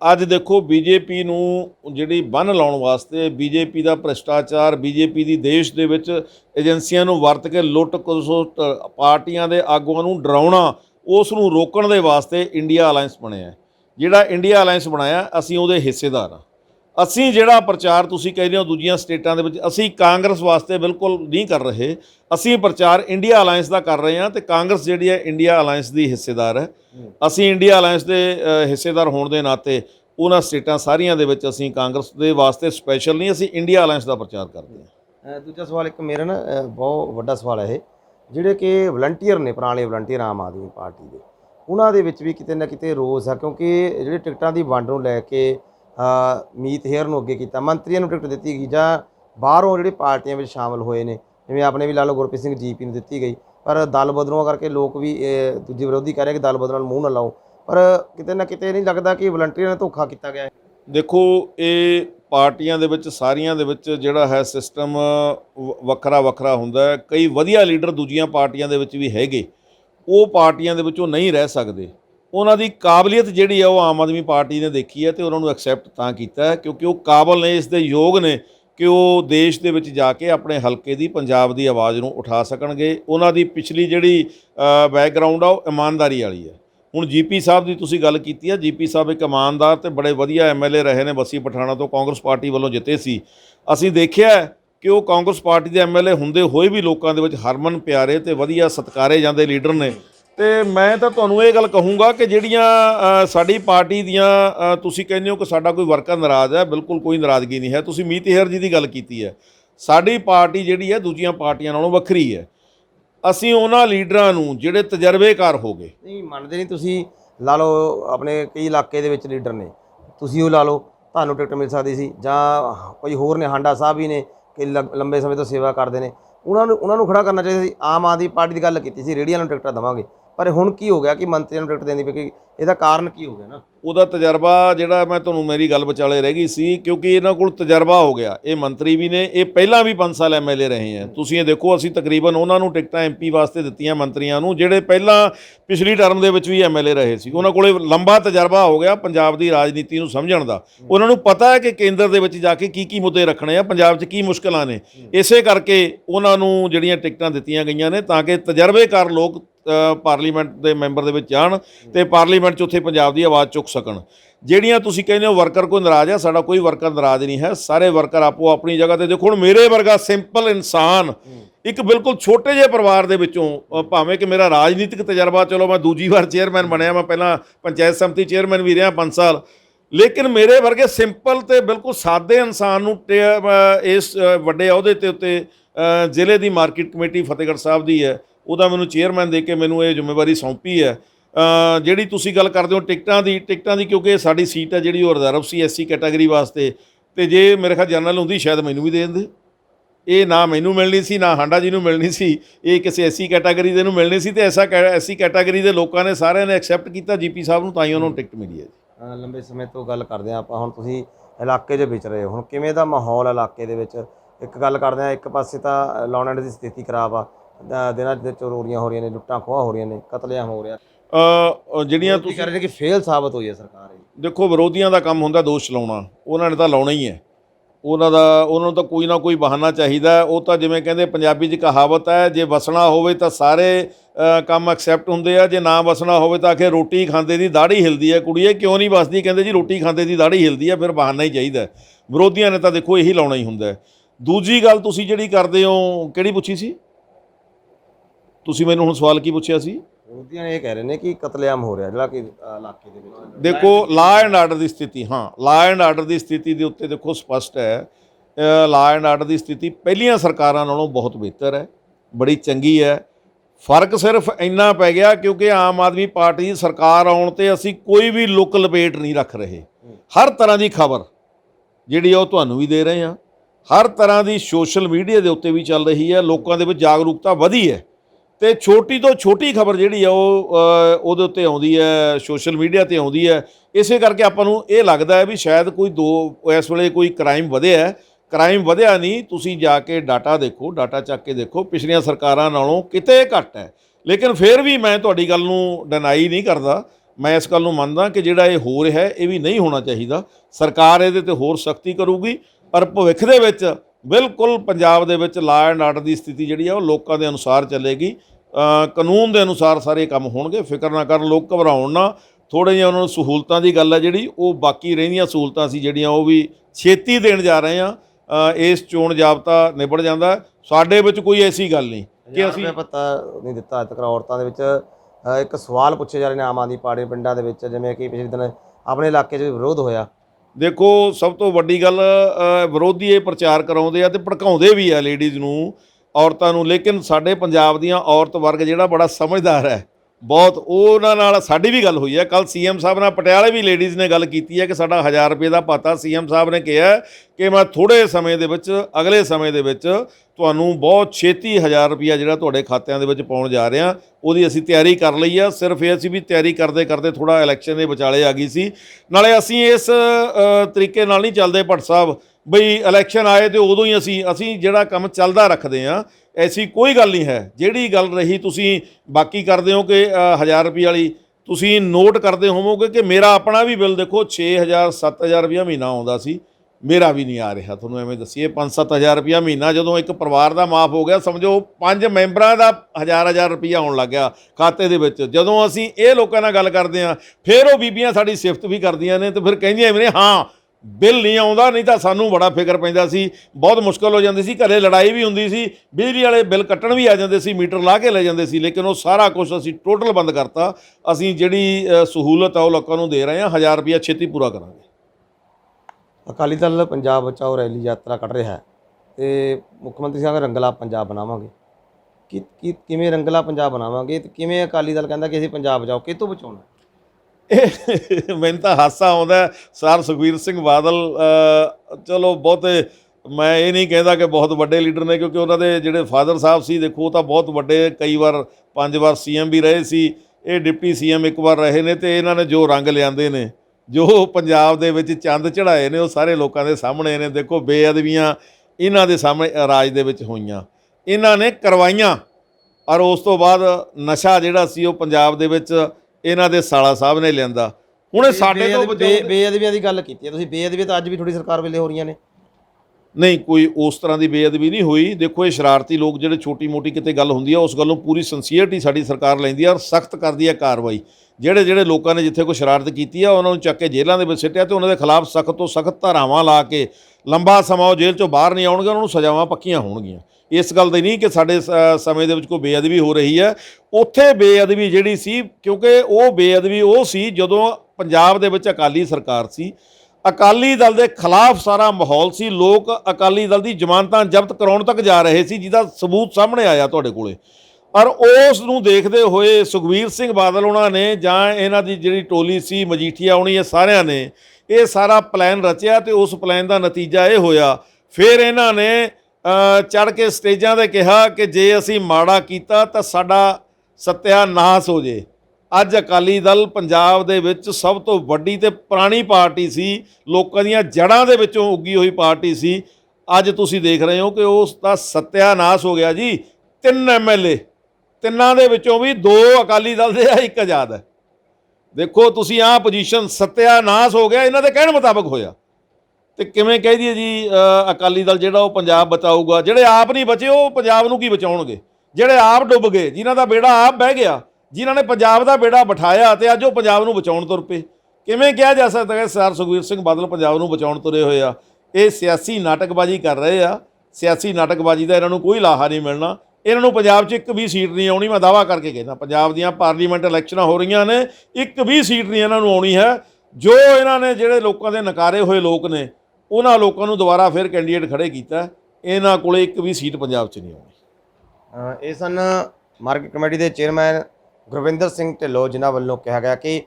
ਅੱਜ ਦੇਖੋ, ਬੀਜੇਪੀ ਨੂੰ ਜਿਹੜੀ ਬੰਨ ਲਾਉਣ ਵਾਸਤੇ ਬੀਜੇਪੀ ਦਾ ਭ੍ਰਿਸ਼ਟਾਚਾਰ, ਬੀਜੇਪੀ ਦੀ ਦੇਸ਼ ਦੇ ਵਿੱਚ ਏਜੰਸੀਆਂ ਨੂੰ ਵਰਤ ਕੇ ਲੁੱਟ ਖਸੁੱਟ ਪਾਰਟੀਆਂ ਦੇ ਆਗੂਆਂ ਨੂੰ ਡਰਾਉਣਾ, ਉਸ ਨੂੰ ਰੋਕਣ ਦੇ ਵਾਸਤੇ ਇੰਡੀਆ ਅਲਾਈਅੰਸ ਬਣਿਆ ਜਿਹੜਾ ਇੰਡੀਆ ਅਲਾਈਅੰਸ ਬਣਾਇਆ, ਅਸੀਂ ਉਹਦੇ ਹਿੱਸੇਦਾਰ ਹਾਂ। ਅਸੀਂ ਜਿਹੜਾ ਪ੍ਰਚਾਰ ਤੁਸੀਂ ਕਹਿ ਰਹੇ ਹੋ ਦੂਜੀਆਂ ਸਟੇਟਾਂ ਦੇ ਵਿੱਚ, ਅਸੀਂ ਕਾਂਗਰਸ ਵਾਸਤੇ ਬਿਲਕੁਲ ਨਹੀਂ ਕਰ ਰਹੇ। ਅਸੀਂ ਪ੍ਰਚਾਰ ਇੰਡੀਆ ਅਲਾਈਅੰਸ ਦਾ ਕਰ ਰਹੇ ਹਾਂ ਤੇ ਕਾਂਗਰਸ ਜਿਹੜੀ ਹੈ ਇੰਡੀਆ ਅਲਾਈਅੰਸ ਦੀ ਹਿੱਸੇਦਾਰ ਹੈ। ਅਸੀਂ ਇੰਡੀਆ ਅਲਾਈਅੰਸ ਦੇ ਹਿੱਸੇਦਾਰ ਹੋਣ ਦੇ ਨਾਤੇ ਉਹਨਾਂ ਸਟੇਟਾਂ ਸਾਰੀਆਂ ਦੇ ਵਿੱਚ ਅਸੀਂ ਕਾਂਗਰਸ ਦੇ ਵਾਸਤੇ ਸਪੈਸ਼ਲ ਨਹੀਂ, ਅਸੀਂ ਇੰਡੀਆ ਅਲਾਈਅੰਸ ਦਾ ਪ੍ਰਚਾਰ ਕਰਦੇ ਹਾਂ। ਦੂਜਾ ਸਵਾਲ ਇੱਕ ਮੇਰਾ ਨਾ ਬਹੁਤ ਵੱਡਾ ਸਵਾਲ ਹੈ ਇਹ, ਜਿਹੜੇ ਕਿ ਵਲੰਟੀਅਰ ਨੇ, ਪੁਰਾਣੇ ਵਲੰਟੀਅਰ ਆਮ ਆਦਮੀ ਪਾਰਟੀ ਦੇ, ਉਹਨਾਂ ਦੇ ਵਿੱਚ ਵੀ ਕਿਤੇ ਨਾ ਕਿਤੇ ਰੋਸ ਆ ਕਿਉਂਕਿ ਜਿਹੜੇ ਟਿਕਟਾਂ ਦੀ ਵੰਡ ਨੂੰ ਲੈ ਕੇ ਮੀਤ ਹੇਅਰ ਨੂੰ ਅੱਗੇ ਕੀਤਾ। ਮੰਤਰੀਆਂ ਨੂੰ ਟਿਕਟ ਦਿੱਤੀ ਗਈ ਜਾਂ ਬਾਹਰੋਂ ਜਿਹੜੇ ਪਾਰਟੀਆਂ ਵਿੱਚ ਸ਼ਾਮਲ ਹੋਏ ਨੇ, ਜਿਵੇਂ ਆਪਣੇ ਵੀ ਲਾ ਲਓ ਗੁਰਪ੍ਰੀਤ ਸਿੰਘ ਜੀਪੀ ਨੂੰ ਦਿੱਤੀ ਗਈ। ਪਰ ਦਲ ਬਦਲੂਆਂ ਕਰਕੇ ਲੋਕ ਵੀ, ਇਹ ਦੂਜੇ ਵਿਰੋਧੀ ਕਹਿ ਰਹੇ ਕਿ ਦਲ ਬਦਲਣ ਮੂੰਹ ਨਾ ਲਾਓ। ਪਰ ਕਿਤੇ ਨਾ ਕਿਤੇ ਨਹੀਂ ਲੱਗਦਾ ਕਿ ਵਲੰਟੀਅਰਾਂ ਨੇ ਧੋਖਾ ਕੀਤਾ ਗਿਆ ਹੈ। ਦੇਖੋ, ਇਹ ਪਾਰਟੀਆਂ ਦੇ ਵਿੱਚ, ਸਾਰੀਆਂ ਦੇ ਵਿੱਚ ਜਿਹੜਾ ਹੈ ਸਿਸਟਮ ਵੱਖਰਾ ਵੱਖਰਾ ਹੁੰਦਾ ਹੈ। ਕਈ ਵਧੀਆ ਲੀਡਰ ਦੂਜੀਆਂ ਪਾਰਟੀਆਂ ਦੇ ਵਿੱਚ ਵੀ ਹੈਗੇ। ਉਹ ਪਾਰਟੀਆਂ ਦੇ ਵਿੱਚੋਂ ਨਹੀਂ ਰਹਿ ਸਕਦੇ। ਉਹਨਾਂ ਦੀ ਕਾਬਲੀਅਤ ਜਿਹੜੀ ਹੈ ਉਹ ਆਮ ਆਦਮੀ ਪਾਰਟੀ ਨੇ ਦੇਖੀ ਹੈ ਤੇ ਉਹਨਾਂ ਨੂੰ ਐਕਸੈਪਟ ਤਾਂ ਕੀਤਾ ਕਿਉਂਕਿ ਉਹ ਕਾਬਲ ਨੇ, ਇਸ ਦੇ ਯੋਗ ਨੇ ਕਿ ਉਹ ਦੇਸ਼ ਦੇ ਵਿੱਚ ਜਾ ਕੇ ਆਪਣੇ ਹਲਕੇ ਦੀ ਪੰਜਾਬ ਦੀ ਆਵਾਜ਼ ਨੂੰ ਉਠਾ ਸਕਣਗੇ। ਉਹਨਾਂ ਦੀ ਪਿਛਲੀ ਜਿਹੜੀ ਬੈਕਗ੍ਰਾਉਂਡ ਆ ਉਹ ਇਮਾਨਦਾਰੀ ਵਾਲੀ ਹੈ। ਹੁਣ ਜੀਪੀ ਸਾਹਿਬ ਦੀ ਤੁਸੀਂ ਗੱਲ ਕੀਤੀ ਹੈ ਜੀਪੀ ਸਾਹਿਬ ਇੱਕ ਇਮਾਨਦਾਰ ਤੇ ਬੜੇ ਵਧੀਆ ਐਮਐਲਏ ਰਹੇ ਨੇ, ਬਸੀ ਪਠਾਣਾ ਤੋਂ ਕਾਂਗਰਸ ਪਾਰਟੀ ਵੱਲੋਂ ਜਿੱਤੇ ਸੀ। ਅਸੀਂ ਦੇਖਿਆ ਕਿ ਉਹ ਕਾਂਗਰਸ ਪਾਰਟੀ ਦੇ ਐਮਐਲਏ ਹੁੰਦੇ ਹੋਏ ਵੀ ਲੋਕਾਂ ਦੇ ਵਿੱਚ ਹਰਮਨ ਪਿਆਰੇ ਤੇ ਵਧੀਆ ਸਤਿਕਾਰੇ ਜਾਂਦੇ ਲੀਡਰ ਨੇ। ਤੇ ਮੈਂ ਤਾਂ ਤੁਹਾਨੂੰ ਇਹ ਗੱਲ ਕਹੂੰਗਾ ਕਿ ਜਿਹੜੀਆਂ ਸਾਡੀ ਪਾਰਟੀ ਦੀਆਂ ਤੁਸੀਂ ਕਹਿੰਦੇ ਹੋ ਕਿ ਸਾਡਾ ਕੋਈ ਵਰਕਰ ਨਾਰਾਜ਼ ਹੈ, ਬਿਲਕੁਲ ਕੋਈ ਨਾਰਾਜ਼ਗੀ ਨਹੀਂ ਹੈ। ਤੁਸੀਂ ਮੀਤ ਹੇਰ ਜੀ ਦੀ ਗੱਲ ਕੀਤੀ ਹੈ। ਸਾਡੀ ਪਾਰਟੀ ਜਿਹੜੀ ਹੈ, ਦੂਜੀਆਂ ਪਾਰਟੀਆਂ ਨਾਲੋਂ ਵੱਖਰੀ ਹੈ। ਅਸੀਂ ਉਹਨਾਂ ਲੀਡਰਾਂ ਨੂੰ ਜਿਹੜੇ ਤਜਰਬੇਕਾਰ ਹੋ ਗਏ। ਨਹੀਂ, ਮੰਨਦੇ ਨਹੀਂ ਤੁਸੀਂ। ਲਾ ਲਓ, ਆਪਣੇ ਕਈ ਇਲਾਕੇ ਦੇ ਵਿੱਚ ਲੀਡਰ ਨੇ। ਤੁਸੀਂ ਉਹ ਲਾ ਲਓ, ਤੁਹਾਨੂੰ ਟਿਕਟ ਮਿਲ ਸਕਦੀ ਸੀ। ਜਾਂ ਕੋਈ ਹੋਰ ਨੇ, ਹਾਂਡਾ ਸਾਹਿਬ ਵੀ ਨੇ, ਕਿ ਲ- ਲੰਬੇ ਸਮੇਂ ਤੋਂ ਸੇਵਾ ਕਰਦੇ ਨੇ। ਉਹਨਾਂ ਨੂੰ ਉਹਨਾਂ ਨੂੰ ਖੜਾ ਕਰਨਾ ਚਾਹੀਦਾ ਸੀ। ਆਮ ਆਦਮੀ ਪਾਰਟੀ ਦੀ ਗੱਲ ਕੀਤੀ ਸੀ ਰੇੜੀਆਂ ਨੂੰ ਟਿਕਟਾਂ ਦੇਵਾਂਗੇ। ਪਰ ਹੁਣ ਕੀ ਹੋ ਗਿਆ ਕਿ ਮੰਤਰੀਆਂ ਨੂੰ ਟਿਕਟ ਦੇਣੀ ਪਈ ਇਹਦਾ ਕਾਰਨ ਕੀ ਹੋ ਗਿਆ ਨਾ? ਉਹਦਾ ਤਜਰਬਾ ਜਿਹੜਾ ਮੈਂ ਤੁਹਾਨੂੰ ਮੇਰੀ ਗੱਲ ਵਿਚਾਲੇ ਰਹਿ ਗਈ ਸੀ, ਕਿਉਂਕਿ ਇਹਨਾਂ ਕੋਲ ਤਜਰਬਾ ਹੋ ਗਿਆ। ਇਹ ਮੰਤਰੀ ਵੀ ਨੇ, ਇਹ ਪਹਿਲਾਂ ਵੀ 5 ਸਾਲ ਐਮਐਲਏ ਰਹੇ ਆ। ਤੁਸੀਂ ਇਹ ਦੇਖੋ, ਅਸੀਂ ਤਕਰੀਬਨ ਉਹਨਾਂ ਨੂੰ ਟਿਕਟਾਂ ਐਮਪੀ ਵਾਸਤੇ ਦਿੱਤੀਆਂ ਮੰਤਰੀਆਂ ਨੂੰ, ਜਿਹੜੇ ਪਹਿਲਾਂ ਪਿਛਲੀ ਟਰਮ ਦੇ ਵਿੱਚ ਵੀ ਐਮਐਲਏ ਰਹੇ ਸੀ। ਉਹਨਾਂ ਕੋਲੇ ਲੰਬਾ ਤਜਰਬਾ ਹੋ ਗਿਆ ਪੰਜਾਬ ਦੀ ਰਾਜਨੀਤੀ ਨੂੰ ਸਮਝਣ ਦਾ। ਉਹਨਾਂ ਨੂੰ ਪਤਾ ਹੈ ਕਿ ਕੇਂਦਰ ਦੇ ਵਿੱਚ ਜਾ ਕੇ ਕੀ ਕੀ ਮੁੱਦੇ ਰੱਖਣੇ ਆ, ਪੰਜਾਬ 'ਚ ਕੀ ਮੁਸ਼ਕਲਾਂ ਨੇ। ਇਸੇ ਕਰਕੇ ਉਹਨਾਂ ਨੂੰ ਜਿਹੜੀਆਂ ਟਿਕਟਾਂ ਦਿੱਤੀਆਂ ਗਈਆਂ ਨੇ, ਤਾਂ ਕਿ ਤਜਰਬੇਕਾਰ ਲੋਕ ਪਾਰਲੀਮੈਂਟ ਦੇ ਮੈਂਬਰ ਦੇ ਵਿੱਚ ਜਾਣ ਤੇ ਪਾਰਲੀਮੈਂਟ 'ਚ ਉੱਥੇ ਪੰਜਾਬ ਦੀ ਆਵਾਜ਼ ਚੁੱਕ ਸਕਣ। ਜਿਹੜੀਆਂ ਤੁਸੀਂ ਕਹਿੰਦੇ ਹੋ ਵਰਕਰ ਕੋਈ ਨਾਰਾਜ਼ ਹੈ, ਸਾਡਾ ਕੋਈ ਵਰਕਰ ਨਾਰਾਜ਼ ਨਹੀਂ ਹੈ। ਸਾਰੇ ਵਰਕਰ ਆਪੋ ਆਪਣੀ ਜਗ੍ਹਾ ਤੇ ਦੇਖੋ, ਹੁਣ ਮੇਰੇ ਵਰਗਾ ਸਿੰਪਲ ਇਨਸਾਨ ਇੱਕ ਬਿਲਕੁਲ ਛੋਟੇ ਜਿਹੇ ਪਰਿਵਾਰ ਦੇ ਵਿੱਚੋਂ ਭਾਵੇਂ ਕਿ ਮੇਰਾ ਰਾਜਨੀਤਿਕ ਤਜਰਬਾ, ਚਲੋ ਮੈਂ ਦੂਜੀ ਵਾਰ ਚੇਅਰਮੈਨ ਬਣਿਆ, ਮੈਂ ਪਹਿਲਾਂ ਪੰਚਾਇਤ ਸਮਿਤੀ ਚੇਅਰਮੈਨ ਵੀ ਰਿਹਾ 5 ਸਾਲ। ਲੇਕਿਨ ਮੇਰੇ ਵਰਗੇ ਸਿੰਪਲ ਤੇ ਬਿਲਕੁਲ ਸਾਦੇ ਇਨਸਾਨ ਨੂੰ ਇਸ ਵੱਡੇ ਅਹੁਦੇ ਤੇ ਉੱਤੇ ਜ਼ਿਲ੍ਹੇ ਦੀ ਮਾਰਕੀਟ ਕਮੇਟੀ ਫਤਿਹਗੜ੍ਹ ਸਾਹਿਬ ਦੀ ਹੈ। ਉਹਦਾ ਮੈਨੂੰ ਚੇਅਰਮੈਨ ਦੇ ਕੇ ਮੈਨੂੰ ਇਹ ਜ਼ਿੰਮੇਵਾਰੀ ਸੌਂਪੀ ਹੈ। ਜਿਹੜੀ ਤੁਸੀਂ ਗੱਲ ਕਰਦੇ ਹੋ ਟਿਕਟਾਂ ਦੀ ਟਿਕਟਾਂ ਦੀ ਕਿਉਂਕਿ ਸਾਡੀ ਸੀਟ ਹੈ ਜਿਹੜੀ ਉਹ ਰਿਜ਼ਰਵ ਸੀ ਐਸਸੀ ਕੈਟਾਗਰੀ ਵਾਸਤੇ, ਤੇ ਜੇ ਮੇਰੇ ਖਿਆਲ ਜਨਰਲ ਹੁੰਦੀ ਸ਼ਾਇਦ ਮੈਨੂੰ ਵੀ ਦੇ ਦਿੰਦੇ। ਇਹ ਨਾ ਮੈਨੂੰ ਮਿਲਣੀ ਸੀ, ਨਾ ਹਾਂਡਾ ਜੀ ਨੂੰ ਮਿਲਣੀ ਸੀ, ਇਹ ਕਿਸੇ ਐਸੀ ਕੈਟਾਗਰੀ ਦੇ ਨੂੰ ਮਿਲਣੀ ਸੀ, ਤੇ ਐਸਾ ਐਸੀ ਕੈਟਾਗਰੀ ਦੇ ਲੋਕਾਂ ਨੇ ਸਾਰਿਆਂ ਨੇ ਐਕਸੈਪਟ ਕੀਤਾ ਜੀਪੀ ਸਾਹਿਬ ਨੂੰ, ਤਾਂ ਹੀ ਉਹਨਾਂ ਨੂੰ ਟਿਕਟ ਮਿਲੀ ਹੈ ਜੀ। ਲੰਬੇ ਸਮੇਂ ਤੋਂ ਗੱਲ ਕਰਦੇ ਹਾਂ ਆਪਾਂ, ਹੁਣ ਤੁਸੀਂ ਇਲਾਕੇ 'ਚ ਵਿਚ ਰਹੇ ਹੋ, ਹੁਣ ਕਿਵੇਂ ਦਾ ਮਾਹੌਲ ਇਲਾਕੇ ਦੇ ਵਿੱਚ? ਇੱਕ ਗੱਲ ਕਰਦੇ ਹਾਂ, ਇੱਕ ਪਾਸੇ ਤਾਂ ਲਾਅ ਐਂਡ ਦੀ ਸਥਿਤੀ ਖਰਾਬ ਆ ਦਿਨਾਂ ਦੇ ਚੋਰੀਆਂ ਹੋ ਰਹੀਆਂ ਨੇ, ਲੁੱਟਾਂ ਖੋਹਾਂ ਹੋ ਰਹੀਆਂ ਨੇ, ਕਤਲੇਆਮ ਹੋ ਰਿਹਾ। ਜਿਹੜੀਆਂ ਤੁਸੀਂ ਕਰ ਰਹੇ ਕਿ ਫੇਲ ਸਾਬਤ ਹੋਈ ਹੈ ਸਰਕਾਰ ਇਹ। ਦੇਖੋ ਵਿਰੋਧੀਆਂ ਦਾ ਕੰਮ ਹੁੰਦਾ ਦੋਸ਼ ਲਾਉਣਾ। ਉਹਨਾਂ ਨੇ ਤਾਂ ਲਾਉਣਾ ਹੀ ਹੈ। ਉਹਨਾਂ ਦਾ ਉਹਨਾਂ ਨੂੰ ਤਾਂ ਕੋਈ ਨਾ ਕੋਈ ਬਹਾਨਾ ਚਾਹੀਦਾ। ਉਹ ਤਾਂ ਜਿਵੇਂ ਕਹਿੰਦੇ ਪੰਜਾਬੀ 'ਚ ਕਹਾਵਤ ਹੈ ਜੇ ਵਸਣਾ ਹੋਵੇ ਤਾਂ ਸਾਰੇ ਕੰਮ ਐਕਸੈਪਟ ਹੁੰਦੇ ਆ। ਜੇ ਨਾ ਵਸਣਾ ਹੋਵੇ ਤਾਂ ਆਖੇ ਰੋਟੀ ਖਾਂਦੇ ਦੀ ਦਾੜੀ ਹਿਲਦੀ ਹੈ। ਕੁੜੀਏ ਕਿਉਂ ਨਹੀਂ ਵਸਦੀ? ਕਹਿੰਦੇ ਜੀ ਰੋਟੀ ਖਾਂਦੇ ਦੀ ਦਾੜੀ ਹਿਲਦੀ ਹੈ ਫਿਰ ਬਹਾਨਾ ਹੀ ਚਾਹੀਦਾ। ਵਿਰੋਧੀਆਂ ਨੇ ਤਾਂ ਦੇਖੋ ਇਹੀ ਲਾਉਣਾ ਹੀ ਹੁੰਦਾ। ਦੂਜੀ ਗੱਲ ਤੁਸੀਂ ਜਿਹੜੀ ਕਰਦੇ ਹੋ ਕਿਹੜੀ ਪੁੱਛੀ ਸੀ? ਤੁਸੀਂ ਮੈਨੂੰ ਹੁਣ ਸਵਾਲ ਕੀ ਪੁੱਛਿਆ ਸੀ? ਵਿਰੋਧੀਆਂ ਇਹ ਕਹਿ ਰਹੇ ਨੇ ਕਿ ਕਤਲੇਆਮ ਹੋ ਰਿਹਾ ਜਿਹੜਾ ਕਿ ਇਲਾਕੇ ਦੇ ਵਿੱਚ। ਦੇਖੋ ਲਾ ਐਂਡ ਆਰਡਰ ਦੀ ਸਥਿਤੀ, ਹਾਂ ਲਾ ਐਂਡ ਆਰਡਰ ਦੀ ਸਥਿਤੀ ਦੇ ਉੱਤੇ ਦੇਖੋ ਸਪਸ਼ਟ ਹੈ ਲਾ ਐਂਡ ਆਰਡਰ ਦੀ ਸਥਿਤੀ ਪਹਿਲੀਆਂ ਸਰਕਾਰਾਂ ਨਾਲੋਂ ਬਹੁਤ ਬਿਹਤਰ ਹੈ, ਬੜੀ ਚੰਗੀ ਹੈ। ਫ਼ਰਕ ਸਿਰਫ ਇੰਨਾ ਪੈ ਗਿਆ ਕਿਉਂਕਿ ਆਮ ਆਦਮੀ ਪਾਰਟੀ ਦੀ ਸਰਕਾਰ ਆਉਣ ਤੇ ਅਸੀਂ ਕੋਈ ਵੀ ਲੁੱਕ ਲਪੇਟ ਨਹੀਂ ਰੱਖ ਰਹੇ। ਹਰ ਤਰ੍ਹਾਂ ਦੀ ਖਬਰ ਜਿਹੜੀ ਆ ਉਹ ਤੁਹਾਨੂੰ ਵੀ ਦੇ ਰਹੇ ਹਾਂ। ਹਰ ਤਰ੍ਹਾਂ ਦੀ ਸੋਸ਼ਲ ਮੀਡੀਆ ਦੇ ਉੱਤੇ ਵੀ ਚੱਲ ਰਹੀ ਹੈ, ਲੋਕਾਂ ਦੇ ਵਿੱਚ ਜਾਗਰੂਕਤਾ ਵਧੀ ਹੈ। ਤੇ ਛੋਟੀ ਤੋਂ ਛੋਟੀ ਖਬਰ ਜਿਹੜੀ ਆ ਉਹ ਉਹਦੇ ਉੱਤੇ ਆਉਂਦੀ ਹੈ, ਸੋਸ਼ਲ ਮੀਡੀਆ ਤੇ ਆਉਂਦੀ ਹੈ। ਇਸੇ ਕਰਕੇ ਆਪਾਂ ਨੂੰ ਇਹ ਲੱਗਦਾ ਹੈ ਵੀ ਸ਼ਾਇਦ ਕੋਈ ਦੋ, ਇਸ ਵੇਲੇ ਕੋਈ ਕ੍ਰਾਈਮ ਵਧਿਆ ਹੈ। ਕ੍ਰਾਈਮ ਵਧਿਆ ਨਹੀਂ, ਤੁਸੀਂ ਜਾ ਕੇ ਡਾਟਾ ਦੇਖੋ ਡਾਟਾ ਚੱਕ ਕੇ ਦੇਖੋ, ਪਿਛਲੀਆਂ ਸਰਕਾਰਾਂ ਨਾਲੋਂ ਕਿਤੇ ਘੱਟ ਹੈ। ਲੇਕਿਨ ਫਿਰ ਵੀ ਮੈਂ ਤੁਹਾਡੀ ਗੱਲ ਨੂੰ ਡਿਨਾਈ ਨਹੀਂ ਕਰਦਾ। ਮੈਂ ਇਸ ਗੱਲ ਨੂੰ ਮੰਨਦਾ ਕਿ ਜਿਹੜਾ ਇਹ ਹੋ ਰਿਹਾ ਹੈ, ਇਹ ਵੀ ਨਹੀਂ ਹੋਣਾ ਚਾਹੀਦਾ। ਸਰਕਾਰ ਇਹਦੇ ਤੇ ਹੋਰ ਸਖਤੀ ਕਰੂਗੀ, ਪਰ ਭਵਿੱਖ ਦੇ ਵਿੱਚ ਬਿਲਕੁਲ ਪੰਜਾਬ ਦੇ ਵਿੱਚ ਲਾ ਐਂਡ ਆਰਡਰ ਦੀ ਸਥਿਤੀ ਜਿਹੜੀ ਆ ਉਹ ਲੋਕਾਂ ਦੇ ਅਨੁਸਾਰ ਚੱਲੇਗੀ। ਕਾਨੂੰਨ ਦੇ ਅਨੁਸਾਰ ਸਾਰੇ ਕੰਮ ਹੋਣਗੇ ਫਿਕਰ ਨਾ ਕਰਨ ਲੋਕ ਘਬਰਾਉਣ ਨਾ। ਥੋੜੇ ਜਿਹਾ ਉਹਨਾਂ ਨੂੰ ਸਹੂਲਤਾਂ ਦੀ ਗੱਲ ਹੈ ਜਿਹੜੀ ਉਹ ਬਾਕੀ ਰਹਿੰਦੀਆਂ ਸਹੂਲਤਾਂ ਸੀ ਜਿਹੜੀਆਂ ਉਹ ਵੀ ਛੇਤੀ ਦੇਣ ਜਾ ਰਹੇ ਆ। ਇਸ ਚੋਣ ਜਾਬਤਾ ਨਿਬੜ ਜਾਂਦਾ। ਸਾਡੇ ਵਿੱਚ ਕੋਈ ਐਸੀ ਗੱਲ ਨਹੀਂ ਕਿ ਅਸੀਂ ਪਤਾ ਨਹੀਂ ਦਿੱਤਾ ਅੱਜ ਤੱਕ ਔਰਤਾਂ ਦੇ ਵਿੱਚ ਇੱਕ ਸਵਾਲ ਪੁੱਛੇ ਜਾ ਰਹੇ ਨੇ ਆਮ ਆਦਮੀ ਪਾਰਟੀ ਪਿੰਡਾਂ ਦੇ ਵਿੱਚ ਜਿਵੇਂ ਕਿ ਪਿਛਲੇ ਦਿਨ ਆਪਣੇ ਇਲਾਕੇ 'ਚ ਵੀ ਵਿਰੋਧ ਹੋਇਆ। ਦੇਖੋ, ਸਭ ਤੋਂ ਵੱਡੀ ਗੱਲ ਵਿਰੋਧੀ ਇਹ ਪ੍ਰਚਾਰ ਕਰਾਉਂਦੇ ਆ ਤੇ ਭੜਕਾਉਂਦੇ ਵੀ ਆ ਲੇਡੀਜ਼ ਨੂੰ, ਔਰਤਾਂ ਨੂੰ, ਲੇਕਿਨ ਸਾਡੇ ਪੰਜਾਬ ਦੀਆਂ ਔਰਤ ਵਰਗ ਜਿਹੜਾ ਬੜਾ ਸਮਝਦਾਰ ਹੈ ਬਹੁਤ ਉਹਨਾਂ ਨਾਲ ਸਾਡੀ ਵੀ ਗੱਲ ਹੋਈ ਹੈ। ਕੱਲ ਸੀਐਮ ਸਾਹਿਬ ਨਾਲ ਪਟਿਆਲੇ ਵੀ ਲੇਡੀਜ਼ ਨੇ ਗੱਲ ਕੀਤੀ ਹੈ ਕਿ ਸਾਡਾ 1000 ਰੁਪਏ ਦਾ ਭਾਤਾ ਸੀਐਮ ਸਾਹਿਬ ਨੇ ਕਿਹਾ ਕਿ ਮੈਂ ਥੋੜੇ ਸਮੇਂ ਦੇ ਵਿੱਚ, ਅਗਲੇ ਸਮੇਂ ਦੇ ਵਿੱਚ ਤੁਹਾਨੂੰ ਬਹੁਤ ਛੇਤੀ 1000 ਰੁਪਿਆ ਜਿਹੜਾ ਤੁਹਾਡੇ ਖਾਤਿਆਂ ਦੇ ਵਿੱਚ ਪਾਉਣ ਜਾ ਰਹੇ। ਹਾਂ ਉਹਦੀ ਅਸੀਂ ਤਿਆਰੀ ਕਰ ਲਈ ਆ। ਸਿਰਫ ਇਹ ਅਸੀਂ ਵੀ ਤਿਆਰੀ ਕਰਦੇ ਕਰਦੇ ਥੋੜਾ ਇਲੈਕਸ਼ਨ ਦੇ ਵਿਚਾਲੇ ਆ ਗਈ ਸੀ। ਨਾਲੇ ਅਸੀਂ ਇਸ ਤਰੀਕੇ ਨਾਲ ਨਹੀਂ ਚੱਲਦੇ, ਭੱਟ ਸਾਹਿਬ। ਬਈ ਇਲੈਕਸ਼ਨ ਆਏ ਤੇ ਉਦੋਂ ਹੀ ਅਸੀਂ ਅਸੀਂ ਜਿਹੜਾ ਕੰਮ ਚੱਲਦਾ ਰੱਖਦੇ ਆ ਐਸੀ ਕੋਈ ਗੱਲ ਨਹੀਂ ਹੈ। ਜਿਹੜੀ ਗੱਲ ਰਹੀ ਤੁਸੀਂ ਬਾਕੀ ਕਰਦੇ ਹੋ ਕਿ 1000 ਰੁਪਏ ਵਾਲੀ, ਤੁਸੀਂ ਨੋਟ ਕਰਦੇ ਹੋਵੋਗੇ ਕਿ ਮੇਰਾ ਆਪਣਾ ਵੀ ਬਿੱਲ ਦੇਖੋ 6000 7000 ਰੁਪਇਆ ਮਹੀਨਾ ਆਉਂਦਾ ਸੀ। ਮੇਰਾ ਵੀ ਨਹੀਂ ਆ ਰਿਹਾ, ਤੁਹਾਨੂੰ ਐਵੇਂ ਦੱਸੀਏ 5-7000 ਰੁਪਇਆ ਮਹੀਨਾ ਜਦੋਂ ਇੱਕ ਪਰਿਵਾਰ ਦਾ ਮਾਫ ਹੋ ਗਿਆ, ਸਮਝੋ, ਪੰਜ ਮੈਂਬਰਾਂ ਦਾ ਹਜ਼ਾਰ ਹਜ਼ਾਰ ਰੁਪਇਆ ਆਉਣ ਲੱਗ ਗਿਆ ਖਾਤੇ ਦੇ ਵਿੱਚ। ਜਦੋਂ ਅਸੀਂ ਇਹ ਲੋਕਾਂ ਨਾਲ ਗੱਲ ਕਰਦੇ ਹਾਂ, ਫਿਰ ਉਹ ਬੀਬੀਆਂ ਸਾਡੀ ਸਿਫਤ ਵੀ ਕਰਦੀਆਂ ਨੇ ਤੇ ਫਿਰ ਕਹਿੰਦੀਆਂ ਵੀ ਨੇ, ਹਾਂ ਬਿੱਲ ਨਹੀਂ ਆਉਂਦਾ, ਨਹੀਂ ਤਾਂ ਸਾਨੂੰ ਬੜਾ ਫਿਕਰ ਪੈਂਦਾ ਸੀ। ਬਹੁਤ ਮੁਸ਼ਕਲ ਹੋ ਜਾਂਦੀ ਸੀ। ਘਰੇ ਲੜਾਈ ਵੀ ਹੁੰਦੀ ਸੀ। ਬਿਜਲੀ ਵਾਲੇ ਬਿੱਲ ਕੱਟਣ ਵੀ ਆ ਜਾਂਦੇ ਸੀ, ਮੀਟਰ ਲਾ ਕੇ ਲੈ ਜਾਂਦੇ ਸੀ। ਲੇਕਿਨ ਉਹ ਸਾਰਾ ਕੁਝ ਅਸੀਂ ਟੋਟਲ ਬੰਦ ਕਰਤਾ। ਅਸੀਂ ਜਿਹੜੀ ਸਹੂਲਤ ਆ ਉਹ ਲੋਕਾਂ ਨੂੰ ਦੇ ਰਹੇ ਹਾਂ। 1000 ਰੁਪਇਆ ਛੇਤੀ ਪੂਰਾ ਕਰਾਂਗੇ। ਅਕਾਲੀ ਦਲ ਪੰਜਾਬ ਬਚਾਓ ਰੈਲੀ ਯਾਤਰਾ ਕੱਢ ਰਿਹਾ ਹੈ ਤੇ ਮੁੱਖ ਮੰਤਰੀ ਸਾਹਿਬ ਰੰਗਲਾ ਪੰਜਾਬ ਬਣਾਵਾਂਗੇ। ਕਿ ਕਿ, ਕਿਵੇਂ ਰੰਗਲਾ ਪੰਜਾਬ ਬਣਾਵਾਂਗੇ ਤੇ ਕਿਵੇਂ ਅਕਾਲੀ ਦਲ ਕਹਿੰਦਾ ਕਿ ਅਸੀਂ ਪੰਜਾਬ ਬਚਾਓ? ਕਿਹਤੋਂ ਬਚਾਉਣਾ? ਇਹ ਮੈਨੂੰ ਤਾਂ ਹਾਸਾ ਆਉਂਦਾ ਸਰ ਸੁਖਬੀਰ ਸਿੰਘ ਬਾਦਲ ਚਲੋ ਬਹੁਤੇ, ਮੈਂ ਇਹ ਨਹੀਂ ਕਹਿੰਦਾ ਕਿ ਬਹੁਤ ਵੱਡੇ ਲੀਡਰ ਨੇ, ਕਿਉਂਕਿ ਉਹਨਾਂ ਦੇ ਜਿਹੜੇ ਫਾਦਰ ਸਾਹਿਬ ਸੀ, ਦੇਖੋ, ਉਹ ਤਾਂ ਬਹੁਤ ਵੱਡੇ, ਕਈ ਵਾਰ ਪੰਜ ਵਾਰ ਸੀਐਮ ਵੀ ਰਹੇ ਸੀ, ਇਹ ਡਿਪਟੀ ਸੀਐਮ ਇੱਕ ਵਾਰ ਰਹੇ ਨੇ ਤੇ ਇਹਨਾਂ ਨੇ ਜੋ ਰੰਗ ਲਿਆਂਦੇ ਨੇ, ਜੋ ਪੰਜਾਬ ਦੇ ਵਿੱਚ ਚੰਦ ਚੜਾਏ ਨੇ, ਉਹ ਸਾਰੇ ਲੋਕਾਂ ਦੇ ਸਾਹਮਣੇ ਨੇ, ਦੇਖੋ ਬੇਅਦਬੀਆਂ ਇਹਨਾਂ ਦੇ ਸਾਹਮਣੇ ਰਾਜ ਦੇ ਵਿੱਚ ਹੋਈਆਂ। ਇਹਨਾਂ ਨੇ ਕਰਵਾਈਆਂ, ਔਰ ਉਸ ਤੋਂ ਬਾਅਦ ਨਸ਼ਾ ਜਿਹੜਾ ਸੀ, ਉਹ ਪੰਜਾਬ ਦੇ ਵਿੱਚ ਇਹਨਾਂ ਦੇ ਸਾਲਾ ਸਾਹਿਬ ਨੇ ਲਿਆਂਦਾ। ਹੁਣ ਇਹ ਸਾਡੇ ਤੋਂ ਬੇਅਦਬੀਆਂ ਦੀ ਗੱਲ ਕੀਤੀ ਹੈ। ਤੁਸੀਂ ਬੇਅਦਬੀਆਂ ਤਾਂ ਅੱਜ ਵੀ ਥੋੜੀ ਸਰਕਾਰ ਵੇਲੇ ਹੋ ਰਹੀਆਂ ਨੇ। ਨਹੀਂ ਕੋਈ ਉਸ ਤਰ੍ਹਾਂ ਦੀ ਬੇਅਦਬੀ ਨਹੀਂ ਹੋਈ। ਦੇਖੋ ਇਹ ਸ਼ਰਾਰਤੀ ਲੋਕ ਜਿਹੜੇ ਛੋਟੀ ਮੋਟੀ ਕਿਤੇ ਗੱਲ ਹੁੰਦੀ ਆ ਉਸ ਗੱਲੋਂ ਪੂਰੀ ਸਿੰਸੀਅਰਟੀ ਸਾਡੀ ਸਰਕਾਰ ਲੈਂਦੀ ਆ ਔਰ ਸਖਤ ਕਰਦੀ ਆ ਕਾਰਵਾਈ। ਜਿਹੜੇ ਜਿਹੜੇ ਲੋਕਾਂ ਨੇ ਜਿੱਥੇ ਕੋਈ ਸ਼ਰਾਰਤ ਕੀਤੀ ਆ, ਉਹਨਾਂ ਨੂੰ ਚੱਕ ਕੇ ਜੇਲ੍ਹਾਂ ਦੇ ਵਿੱਚ ਸਿੱਟਿਆ ਤੇ ਉਹਨਾਂ ਦੇ ਖਿਲਾਫ ਸਖਤ ਤੋਂ ਸਖਤ ਧਾਰਾਵਾਂ ਲਾ ਕੇ ਲੰਬਾ ਸਮਾਂ ਉਹ ਜੇਲ੍ਹ ਚੋਂ ਬਾਹਰ ਨਹੀਂ ਆਉਣਗੇ, ਉਹਨਾਂ ਨੂੰ ਸਜ਼ਾਵਾਂ ਪੱਕੀਆਂ ਹੋਣਗੀਆਂ। ਇਸ ਗੱਲ ਦੀ ਨਹੀਂ ਕਿ ਸਾਡੇ ਸ- ਸਮੇਂ ਦੇ ਵਿੱਚ ਕੋਈ ਬੇਅਦਬੀ ਹੋ ਰਹੀ ਹੈ। ਉੱਥੇ ਬੇਅਦਬੀ ਜਿਹੜੀ ਸੀ, ਕਿਉਂਕਿ ਉਹ ਬੇਅਦਬੀ ਉਹ ਸੀ ਜਦੋਂ ਪੰਜਾਬ ਦੇ ਵਿੱਚ ਅਕਾਲੀ ਸਰਕਾਰ ਸੀ। ਅਕਾਲੀ ਦਲ ਦੇ ਖਿਲਾਫ ਸਾਰਾ ਮਾਹੌਲ ਸੀ। ਲੋਕ ਅਕਾਲੀ ਦਲ ਦੀ ਜ਼ਮਾਨਤਾਂ ਜ਼ਬਤ ਕਰਾਉਣ ਤੱਕ ਜਾ ਰਹੇ ਸੀ, ਜਿਹਦਾ ਸਬੂਤ ਸਾਹਮਣੇ ਆਇਆ ਤੁਹਾਡੇ ਕੋਲੇ। ਔਰ ਉਸ ਨੂੰ ਦੇਖਦੇ ਹੋਏ ਸੁਖਵੀਰ ਸਿੰਘ ਬਾਦਲ ਉਹਨਾਂ ਨੇ ਜਾਂ ਇਹਨਾਂ ਦੀ ਜਿਹੜੀ ਟੋਲੀ ਸੀ, ਮਜੀਠੀਆ ਆਉਣੀ ਇਹ ਸਾਰਿਆਂ ਨੇ ਇਹ ਸਾਰਾ ਪਲਾਨ ਰਚਿਆ ਤੇ ਉਸ ਪਲਾਨ ਦਾ ਨਤੀਜਾ ਇਹ ਹੋਇਆ। ਫਿਰ ਇਹਨਾਂ ਨੇ ਚੜ ਕੇ ਸਟੇਜਾਂ ਤੇ ਕਿਹਾ ਕਿ ਜੇ ਅਸੀਂ ਮਾੜਾ ਕੀਤਾ ਤਾਂ ਸਾਡਾ ਸਤਿਆ ਨਾਸ ਹੋ ਜੇ। ਅੱਜ ਅਕਾਲੀ ਦਲ ਪੰਜਾਬ ਦੇ ਵਿੱਚ ਸਭ ਤੋਂ ਵੱਡੀ ਤੇ ਪੁਰਾਣੀ ਪਾਰਟੀ ਸੀ। ਲੋਕਾਂ ਦੀਆਂ ਜੜ੍ਹਾਂ ਦੇ ਵਿੱਚੋਂ ਉੱਗੀ ਹੋਈ ਪਾਰਟੀ ਸੀ। ਅੱਜ ਤੁਸੀਂ ਦੇਖ ਰਹੇ ਹੋ ਕਿ ਉਸ ਦਾ ਸਤਿਆਨਾਸ਼ ਹੋ ਗਿਆ ਜੀ। ਤਿੰਨ ਐਮਐਲਏ ਤਿੰਨਾਂ ਦੇ ਵਿੱਚੋਂ ਵੀ ਦੋ ਅਕਾਲੀ ਦਲ ਦੇ ਆ, ਇੱਕ ਆਜ਼ਾਦ ਹੈ। ਦੇਖੋ, ਤੁਸੀਂ ਆਹ ਪੋਜੀਸ਼ਨ ਸਤਿਆਨਾਸ਼ ਹੋ ਗਿਆ, ਇਹਨਾਂ ਦੇ ਕਹਿਣ ਮੁਤਾਬਕ ਹੋਇਆ। ਤੇ ਕਿਵੇਂ ਕਹਿ ਦਈਏ ਜੀ ਅਕਾਲੀ ਦਲ ਜਿਹੜਾ ਉਹ ਪੰਜਾਬ ਬਚਾਊਗਾ? ਜਿਹੜੇ ਆਪ ਨਹੀਂ ਬਚੇ, ਉਹ ਪੰਜਾਬ ਨੂੰ ਕੀ ਬਚਾਉਣਗੇ? ਜਿਹੜੇ ਆਪ ਡੁੱਬ ਗਏ, ਜਿਨ੍ਹਾਂ ਦਾ ਬੇੜਾ ਆਪ ਬਹਿ ਗਿਆ, ਜਿਨ੍ਹਾਂ ਨੇ ਪੰਜਾਬ ਦਾ ਬੇੜਾ ਬਿਠਾਇਆ ਤੇ ਅੱਜ ਉਹ ਪੰਜਾਬ ਨੂੰ ਬਚਾਉਣ ਤੁਰ ਪਏ। ਕਿਵੇਂ ਕਿਹਾ ਜਾ ਸਕਦਾ ਹੈ ਸਰ ਸੁਖਵੀਰ ਸਿੰਘ ਬਾਦਲ ਪੰਜਾਬ ਨੂੰ ਬਚਾਉਣ ਤੁਰੇ ਹੋਏ ਆ? ਇਹ ਸਿਆਸੀ ਨਾਟਕਬਾਜ਼ੀ ਕਰ ਰਹੇ ਆ। ਸਿਆਸੀ ਨਾਟਕਬਾਜ਼ੀ ਦਾ ਇਹਨਾਂ ਨੂੰ ਕੋਈ ਲਾਹਾ ਨਹੀਂ ਮਿਲਣਾ। ਇਹਨਾਂ ਨੂੰ ਪੰਜਾਬ 'ਚ ਇੱਕ ਵੀ ਸੀਟ ਨਹੀਂ ਆਉਣੀ, ਮੈਂ ਦਾਵਾ ਕਰਕੇ ਕਹਿੰਦਾ, ਪੰਜਾਬ ਦੀਆਂ ਪਾਰਲੀਮੈਂਟ ਇਲੈਕਸ਼ਨਾਂ ਹੋ ਰਹੀਆਂ ਨੇ, ਇੱਕ ਵੀ ਸੀਟ ਨਹੀਂ ਇਹਨਾਂ ਨੂੰ ਆਉਣੀ ਹੈ। ਜੋ ਇਹਨਾਂ ਨੇ ਜਿਹੜੇ ਲੋਕਾਂ ਦੇ ਨਕਾਰੇ ਹੋਏ ਲੋਕ ਨੇ, ਉਹਨਾਂ ਲੋਕਾਂ ਨੂੰ ਦੁਬਾਰਾ ਫਿਰ ਕੈਂਡੀਡੇਟ ਖੜੇ ਕੀਤਾ, ਇਹਨਾਂ ਕੋਲੇ ਇੱਕ ਵੀ ਸੀਟ ਪੰਜਾਬ 'ਚ ਨਹੀਂ ਆਉਣੀ। ਇਹ ਸਨ ਮਾਰਕੀਟ ਕਮੇਟੀ ਦੇ ਚੇਅਰਮੈਨ ਗੁਰਵਿੰਦਰ ਸਿੰਘ ਢਿੱਲੋਂ, ਜਿਨ੍ਹਾਂ ਵੱਲੋਂ ਕਿਹਾ ਗਿਆ ਕਿ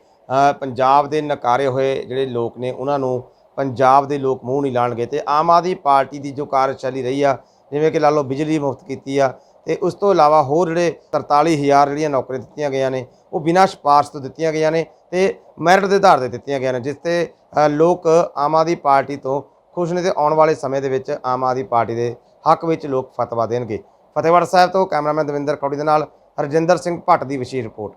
ਪੰਜਾਬ ਦੇ ਨਕਾਰੇ ਹੋਏ ਜਿਹੜੇ ਲੋਕ ਨੇ, ਉਹਨਾਂ ਨੂੰ ਪੰਜਾਬ ਦੇ ਲੋਕ ਮੂੰਹ ਨਹੀਂ ਲਾਣਗੇ ਤੇ ਆਮ ਆਦਮੀ ਪਾਰਟੀ ਦੀ ਜੋ ਕਾਰਜਸ਼ੈਲੀ ਰਹੀ ਆ, ਜਿਵੇਂ ਕਿ ਲਾ ਲਓ ਬਿਜਲੀ ਮੁਫਤ ਕੀਤੀ ਆ ਤੇ ਉਸ ਤੋਂ ਇਲਾਵਾ ਹੋਰ ਜਿਹੜੇ 43000 ਜਿਹੜੀਆਂ ਨੌਕਰੀਆਂ ਦਿੱਤੀਆਂ ਗਈਆਂ ਨੇ, ਉਹ ਬਿਨਾਂ ਸਿਫਾਰਸ਼ ਤੋਂ ਦਿੱਤੀਆਂ ਗਈਆਂ ਨੇ ਤੇ ਮੈਰਿਟ ਦੇ ਆਧਾਰ ਤੇ ਦਿੱਤੀਆਂ ਗਈਆਂ ਨੇ, ਜਿਸ ਤੇ ਲੋਕ ਆਮ ਆਦਮੀ ਪਾਰਟੀ ਤੋਂ ਖੁਸ਼ ਨੇ ਤੇ ਆਉਣ ਵਾਲੇ ਸਮੇਂ ਦੇ ਵਿੱਚ ਆਮ ਆਦਮੀ ਪਾਰਟੀ ਦੇ ਹੱਕ ਵਿੱਚ ਲੋਕ ਫਤਵਾ ਦੇਣਗੇ। ਫਤਿਹਗੜ੍ਹ ਸਾਹਿਬ ਤੋਂ ਕੈਮਰਾਮੈਨ ਦਵਿੰਦਰ ਕੌੜੀ ਦੇ ਨਾਲ ਹਰਜਿੰਦਰ ਸਿੰਘ ਭੱਟ ਦੀ ਵਿਸ਼ੇਸ਼ ਰਿਪੋਰਟ।